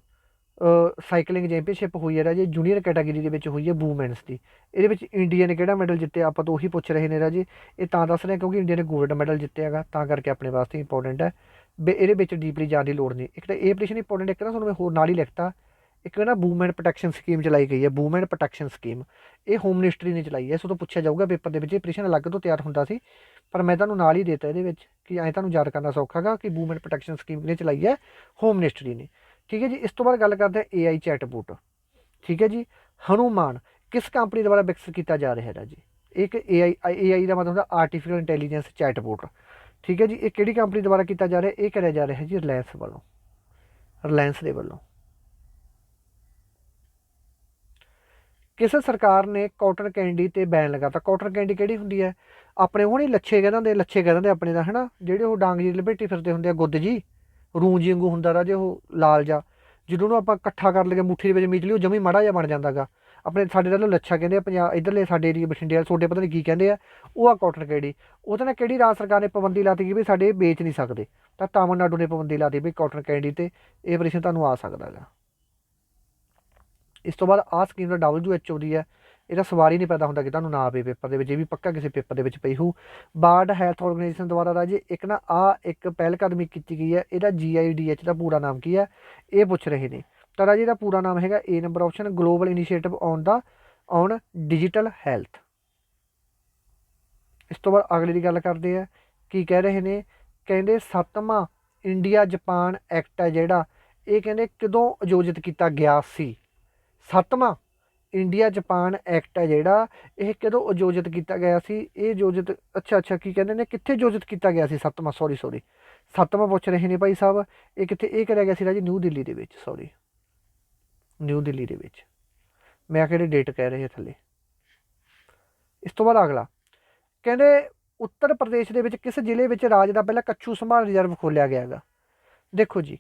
ਸਾਈਕਲਿੰਗ ਚੈਂਪੀਅਨਸ਼ਿਪ ਹੋਈ ਹੈ ਰਾਜੇ ਜੂਨੀਅਰ ਕੈਟਾਗਰੀ ਦੇ ਵਿੱਚ ਹੋਈ ਹੈ ਵੂਮੈਨਸ ਦੀ। ਇਹਦੇ ਵਿੱਚ ਇੰਡੀਆ ਨੇ ਕਿਹੜਾ ਮੈਡਲ ਜਿੱਤਿਆ, ਆਪਾਂ ਤਾਂ ਉਹੀ ਪੁੱਛ ਰਹੇ ਨੇ ਰਾਜੇ। ਇਹ ਤਾਂ ਦੱਸ ਰਹੇ ਕਿਉਂਕਿ ਇੰਡੀਆ ਨੇ ਗੋਲਡ ਮੈਡਲ ਜਿੱਤਿਆ ਹੈਗਾ ਤਾਂ ਕਰਕੇ ਆਪਣੇ ਵਾਸਤੇ ਇੰਪੋਰਟੈਂਟ ਹੈ। ਵੀ ਇਹਦੇ ਵਿੱਚ ਡੀਪਲੀ ਜਾਣ ਦੀ ਲੋੜ ਨਹੀਂ। ਇੱਕ ਤਾਂ ਇਹ ਪ੍ਰਸ਼ਨ ਇੰਪੋਰਟੈਂਟ ਇੱਕ ਨਾ ਤੁਹਾਨੂੰ ਮੈਂ ਹੋਰ ਨਾਲ ਹੀ ਲਿਖਤਾ। ਇੱਕ ਨਾ ਵੂਮੈਨ ਪ੍ਰੋਟੈਕਸ਼ਨ ਸਕੀਮ ਚਲਾਈ ਗਈ ਹੈ ਵੂਮੈਨ ਪ੍ਰੋਟੈਕਸ਼ਨ ਸਕੀਮ ਇਹ ਹੋਮ ਮਿਨਿਸਟਰੀ ਨੇ ਚਲਾਈ ਹੈ। ਇਸ ਤੋਂ ਪੁੱਛਿਆ ਜਾਊਗਾ ਪੇਪਰ ਦੇ ਵਿੱਚ, ਇਹ ਪ੍ਰਸ਼ਨ ਅਲੱਗ ਤੋਂ ਤਿਆਰ ਹੁੰਦਾ ਸੀ, ਪਰ ਮੈਂ ਤੁਹਾਨੂੰ ਨਾਲ ਹੀ ਦੇਤਾ ਇਹਦੇ ਵਿੱਚ ਕਿ ਐਂ ਤੁਹਾਨੂੰ ਯਾਦ ਕਰਨਾ ਸੌਖਾਗਾ ਕਿ ਵੂਮਨ ਪ੍ਰੋਟੈਕਸ਼ਨ ਸਕੀਮ ਨੇ ਚਲਾਈ ਹੈ ਹੋਮ ਮਿਨਿਸਟਰੀ ਨੇ। ਠੀਕ ਹੈ ਜੀ, ਇਸ ਤੋਂ ਬਾਅਦ ਗੱਲ ਕਰਦੇ ਹਾਂ AI ਚੈਟਬੋਟ ਠੀਕ ਹੈ ਜੀ, ਹਨੂਮਾਨ, ਕਿਸ ਕੰਪਨੀ ਦੁਆਰਾ ਵਿਕਸਿਤ ਕੀਤਾ ਜਾ ਰਿਹਾ ਹੈ ਜੀ? ਇੱਕ AI AI ਦਾ ਮਤਲਬ ਹੁੰਦਾ ਆਰਟੀਫੀਸ਼ੀਅਲ ਇੰਟੈਲੀਜੈਂਸ ਚੈਟਬੋਟ ਠੀਕ ਹੈ ਜੀ, ਇਹ ਕਿਹੜੀ ਕੰਪਨੀ ਦੁਆਰਾ ਕੀਤਾ ਜਾ ਰਿਹਾ, ਇਹ ਕਰਿਆ ਜਾ ਰਿਹਾ ਜੀ ਰਿਲਾਇੰਸ ਵੱਲੋਂ। ਰਿਲਾਇੰਸ ਦੇ ਵੱਲੋਂ। ਕਿਸ ਸਰਕਾਰ ਨੇ ਕਾਟਨ ਕੈਂਡੀ ਤੇ ਬੈਨ ਲਗਾਤਾ। ਕਾਟਨ ਕੈਂਡੀ ਕਿਹੜੀ ਹੁੰਦੀ ਹੈ? ਆਪਣੇ ਉਹ ਨਹੀਂ ਲੱਛੇ ਕਹਿੰਦੇ ਹੁੰਦੇ, ਲੱਛੇ ਕਹਿੰਦੇ ਹੁੰਦੇ ਆਪਣੇ ਦਾ, ਹਨਾ? ਜਿਹੜੇ ਉਹ ਡਾਂਗ ਜੀ ਲਪੇਟੀ ਫਿਰਦੇ ਹੁੰਦੇ ਆ, ਗੁੱਦ ਜੀ, ਰੂੰ ਜੀ ਵਾਂਗੂ ਹੁੰਦਾ ਰਾਜੇ ਉਹ ਲਾਲ ਜਾ ਜਦੋਂ ਉਹਨੂੰ ਆਪਾਂ ਇਕੱਠਾ ਕਰ ਲਈਏ, ਮੁੱਠੀ ਦੇ ਵਿੱਚ ਮੀਚ ਲਈ ਉਹ ਜਮੀ ਮਾੜਾ ਜਿਹਾ ਬਣ ਜਾਂਦਾਗਾ। ਆਪਣੇ ਸਾਡੇ ਨਾਲ ਲੱਛਾ ਕਹਿੰਦੇ ਆ, ਪੰਜਾਬ ਇਧਰਲੇ ਸਾਡੇ ਏਰੀਆ ਬਠਿੰਡੇ ਵਾਲੇ ਛੋਟੇ ਪਤਾ ਨਹੀਂ ਕੀ ਕਹਿੰਦੇ ਆ, ਉਹ ਆ ਕਾਟਨ ਕੈਂਡੀ ਉਹਦੇ ਨਾਲ ਕਿਹੜੀ ਰਾਜ ਸਰਕਾਰ ਨੇ ਪਾਬੰਦੀ ਲਾਤੀ ਕਿ ਵੀ ਸਾਡੇ ਵੇਚ ਨਹੀਂ ਸਕਦੇ। ਤਾਂ ਤਾਮਿਲਨਾਡੂ ਨੇ ਪਾਬੰਦੀ ਲਾਤੀ ਵੀ ਕਾਟਨ ਕੈਂਡੀ ਤੇ ਇਹ ਪ੍ਰਸ਼ਨ ਤੁਹਾਨੂੰ ਆ ਸਕਦਾ ਹੈਗਾ ਇਸ ਤੋਂ ਬਾਅਦ ਆਹ ਸਕੀਮ ਦਾ WHO ਦੀ ਹੈ, ਇਹਦਾ ਸਵਾਲ ਹੀ ਨਹੀਂ ਪੈਦਾ ਹੁੰਦਾ ਕਿ ਤੁਹਾਨੂੰ ਨਾ ਆਵੇ ਪੇਪਰ ਦੇ ਵਿੱਚ, ਇਹ ਵੀ ਪੱਕਾ ਕਿਸੇ ਪੇਪਰ ਦੇ ਵਿੱਚ ਪਈ ਹੋਊ। ਵਰਲਡ ਹੈਲਥ ਆਰਗੇਨਾਈਜੇਸ਼ਨ ਦੁਆਰਾ ਰਾਜੇ, ਇੱਕ ਨਾ ਆ ਇੱਕ ਪਹਿਲ ਕਦਮੀ ਕੀਤੀ ਗਈ ਹੈ, ਇਹਦਾ GIDH ਦਾ ਪੂਰਾ ਨਾਮ ਕੀ ਹੈ, ਇਹ ਪੁੱਛ ਰਹੇ ਨੇ। ਤਾਂ ਰਾਜੇ, ਇਹਦਾ ਪੂਰਾ ਨਾਮ ਹੈਗਾ, A number option global initiative on the on digital health ਇਸ ਤੋਂ ਬਾਅਦ ਅਗਲੇ ਦੀ ਗੱਲ ਕਰਦੇ ਆ, ਕੀ ਕਹਿ ਰਹੇ ਨੇ, ਕਹਿੰਦੇ ਸੱਤਵਾਂ ਇੰਡੀਆ ਜਾਪਾਨ ਐਕਟ ਹੈ ਜਿਹੜਾ, ਇਹ ਕਹਿੰਦੇ ਕਦੋਂ ਆਯੋਜਿਤ ਕੀਤਾ ਗਿਆ ਸੀ? ਸੱਤਵਾਂ ਇੰਡੀਆ ਜਾਪਾਨ ਐਕਟ ਹੈ ਜਿਹੜਾ, ਇਹ ਕਦੋਂ ਆਯੋਜਿਤ ਕੀਤਾ ਗਿਆ ਸੀ? ਇਹ ਆਯੋਜਿਤ, ਅੱਛਾ ਅੱਛਾ, ਕੀ ਕਹਿੰਦੇ ਨੇ? ਕਿੱਥੇ ਆਯੋਜਿਤ ਕੀਤਾ ਗਿਆ ਸੀ ਸੱਤਵਾਂ? ਸੌਰੀ ਸੌਰੀ ਸੱਤਵਾਂ ਪੁੱਛ ਰਹੇ ਨੇ ਭਾਈ ਸਾਹਿਬ, ਇਹ ਕਿੱਥੇ, ਇਹ ਕਰਿਆ ਗਿਆ ਸੀ ਰਾਜੀ ਨਿਊ ਦਿੱਲੀ ਦੇ ਵਿੱਚ ਸੌਰੀ ਨਿਊ ਦਿੱਲੀ ਦੇ ਵਿੱਚ। ਮੈਂ ਕਿਹੜੇ ਡੇਟ ਕਹਿ ਰਹੇ ਥੱਲੇ? ਇਸ ਤੋਂ ਬਾਅਦ ਅਗਲਾ। ਕਹਿੰਦੇ, ਉੱਤਰ ਪ੍ਰਦੇਸ਼ ਦੇ ਵਿੱਚ ਕਿਸ ਜ਼ਿਲ੍ਹੇ ਵਿੱਚ ਰਾਜ ਦਾ ਪਹਿਲਾ ਕੱਛੂ ਸੰਭਾਲ ਰਿਜ਼ਰਵ ਖੋਲ੍ਹਿਆ ਗਿਆ ਹੈਗਾ? ਦੇਖੋ ਜੀ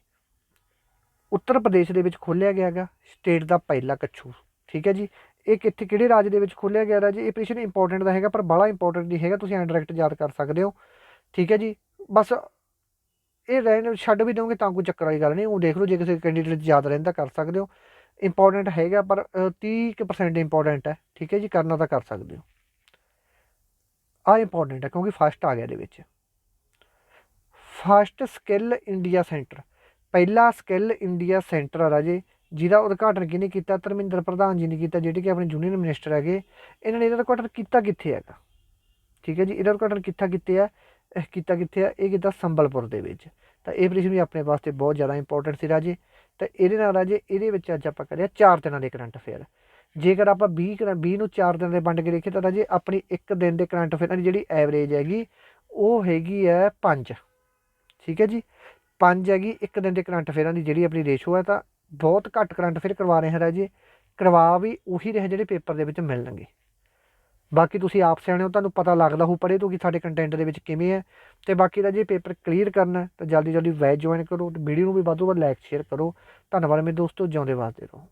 ਉੱਤਰ ਪ੍ਰਦੇਸ਼ ਦੇ ਵਿੱਚ ਖੋਲ੍ਹਿਆ ਗਿਆ ਹੈਗਾ ਸਟੇਟ ਦਾ ਪਹਿਲਾ ਕੱਛੂ, ਠੀਕ ਹੈ ਜੀ? ਇਹ ਕਿੱਥੇ, ਕਿਹੜੇ ਰਾਜ ਦੇ ਵਿੱਚ ਖੋਲ੍ਹਿਆ ਗਿਆ ਰਾਜ ਇਹ ਪ੍ਰਸ਼ਨ ਇੰਪੋਰਟੈਂਟ ਦਾ ਹੈਗਾ, ਪਰ ਬੜਾ ਇੰਪੋਰਟੈਂਟ ਨਹੀਂ ਹੈਗਾ, ਤੁਸੀਂ ਇਨਡਾਇਰੈਕਟ ਯਾਦ ਕਰ ਸਕਦੇ ਹੋ, ਠੀਕ ਹੈ ਜੀ? ਬਸ ਇਹ ਰਹਿਣ, ਛੱਡ ਵੀ ਦੋਗੇ ਤਾਂ ਕੋਈ ਚੱਕਰ ਵਾਲੀ ਗੱਲ ਨਹੀਂ, ਉਹ ਦੇਖ ਲਓ, ਜੇ ਕਿਸੇ ਕੈਂਡੀਡੇਟ ਯਾਦ ਰਹਿੰਦਾ ਕਰ ਸਕਦੇ ਹੋ। ਇੰਪੋਰਟੈਂਟ ਹੈਗਾ, ਪਰ 30% ਇੰਪੋਰਟੈਂਟ ਹੈ, ਠੀਕ ਹੈ ਜੀ? ਕਰਨਾ ਤਾਂ ਕਰ ਸਕਦੇ ਹੋ। ਆ ਇੰਪੋਰਟੈਂਟ ਹੈ, ਕਿਉਂਕਿ ਫਸਟ ਆ ਗਿਆ ਇਹਦੇ ਵਿੱਚ। ਫਸਟ ਸਕਿੱਲ ਇੰਡੀਆ ਸੈਂਟਰ ਪਹਿਲਾ ਸਕਿੱਲ ਇੰਡੀਆ ਸੈਂਟਰ ਆ ਰਾਜੇ ਜਿਹਦਾ ਉਦਘਾਟਨ ਕਿਹਨੇ ਕੀਤਾ? ਧਰਮਿੰਦਰ ਪ੍ਰਧਾਨ ਜੀ ਨੇ ਕੀਤਾ, ਜਿਹੜੇ ਕਿ ਆਪਣੇ ਜੂਨੀਅਰ ਮਿਨਿਸਟਰ ਹੈਗੇ। ਇਹਨਾਂ ਨੇ ਇਹਦਾ ਉਦਘਾਟਨ ਕੀਤਾ ਕਿੱਥੇ ਹੈਗਾ? ਠੀਕ ਹੈ ਜੀ, ਇਹਦਾ ਉਦਘਾਟਨ ਕਿੱਥਾ ਕੀਤੇ ਆ? ਇਹ ਕੀਤਾ ਕਿੱਥੇ ਆ? ਇਹ ਕੀਤਾ ਸੰਬਲਪੁਰ ਦੇ ਵਿੱਚ। ਤਾਂ ਇਹ ਪ੍ਰਿਸ਼ਨ ਵੀ ਆਪਣੇ ਵਾਸਤੇ ਬਹੁਤ ਜ਼ਿਆਦਾ ਇੰਪੋਰਟੈਂਟ ਸੀ ਰਾਜੇ ਤਾਂ ਇਹਦੇ ਨਾਲ ਰਾਜੇ ਇਹਦੇ ਵਿੱਚ ਅੱਜ ਆਪਾਂ ਕਰਿਆ ਚਾਰ ਦਿਨਾਂ ਦੇ ਕਰੰਟ ਅਫੇਅਰ। ਜੇਕਰ ਆਪਾਂ 20 ਕਰ 20 ਨੂੰ 4 ਦਿਨ ਦੇ ਵੰਡ ਕੇ ਦੇਖੀਏ ਤਾਂ ਰਾਜੇ ਆਪਣੀ ਇੱਕ ਦਿਨ ਦੇ ਕਰੰਟ ਅਫੇਅਰਾਂ ਦੀ ਜਿਹੜੀ ਐਵਰੇਜ ਹੈਗੀ, ਉਹ ਹੈਗੀ ਹੈ 5 ਠੀਕ ਹੈ ਜੀ? ਪੰਜ ਹੈਗੀ, ਇੱਕ ਦਿਨ ਦੇ ਕਰੰਟ ਅਫੇਅਰਾਂ ਦੀ ਜਿਹੜੀ ਆਪਣੀ ਰੇਸ਼ੋ ਹੈ ਤਾਂ ਬਹੁਤ ਘੱਟ ਕਰੰਟ ਅਫੇਅਰ ਕਰਵਾ ਰਹੇ ਹਾਂ ਰਾਜੇ। ਕਰਵਾ ਵੀ ਉਹੀ ਰਹੇ ਜਿਹੜੇ ਪੇਪਰ ਦੇ ਵਿੱਚ ਮਿਲਣਗੇ। ਬਾਕੀ ਤੁਸੀਂ ਆਪ ਸਿਆਣੇ ਹੋ, ਤੁਹਾਨੂੰ ਪਤਾ ਲੱਗਦਾ ਹੋ ਪੜ੍ਹੇ ਤੋਂ ਕਿ ਸਾਡੇ ਕੰਟੈਂਟ ਦੇ ਵਿੱਚ ਕਿਵੇਂ ਹੈ। ਤੇ ਬਾਕੀ ਦਾ ਜੇ ਪੇਪਰ ਕਲੀਅਰ ਕਰਨਾ ਤਾਂ ਜਲਦੀ ਜਲਦੀ ਵੈਜ ਜੁਆਇਨ ਕਰੋ ਤੇ ਵੀਡੀਓ ਨੂੰ ਵੀ ਵੱਧ ਤੋਂ ਵੱਧ ਲਾਈਕ ਸ਼ੇਅਰ ਕਰੋ। ਧੰਨਵਾਦ ਮੇਰੇ ਦੋਸਤੋ, ਜਿਉਂਦੇ ਵਾਸਤੇ ਰਹੋ।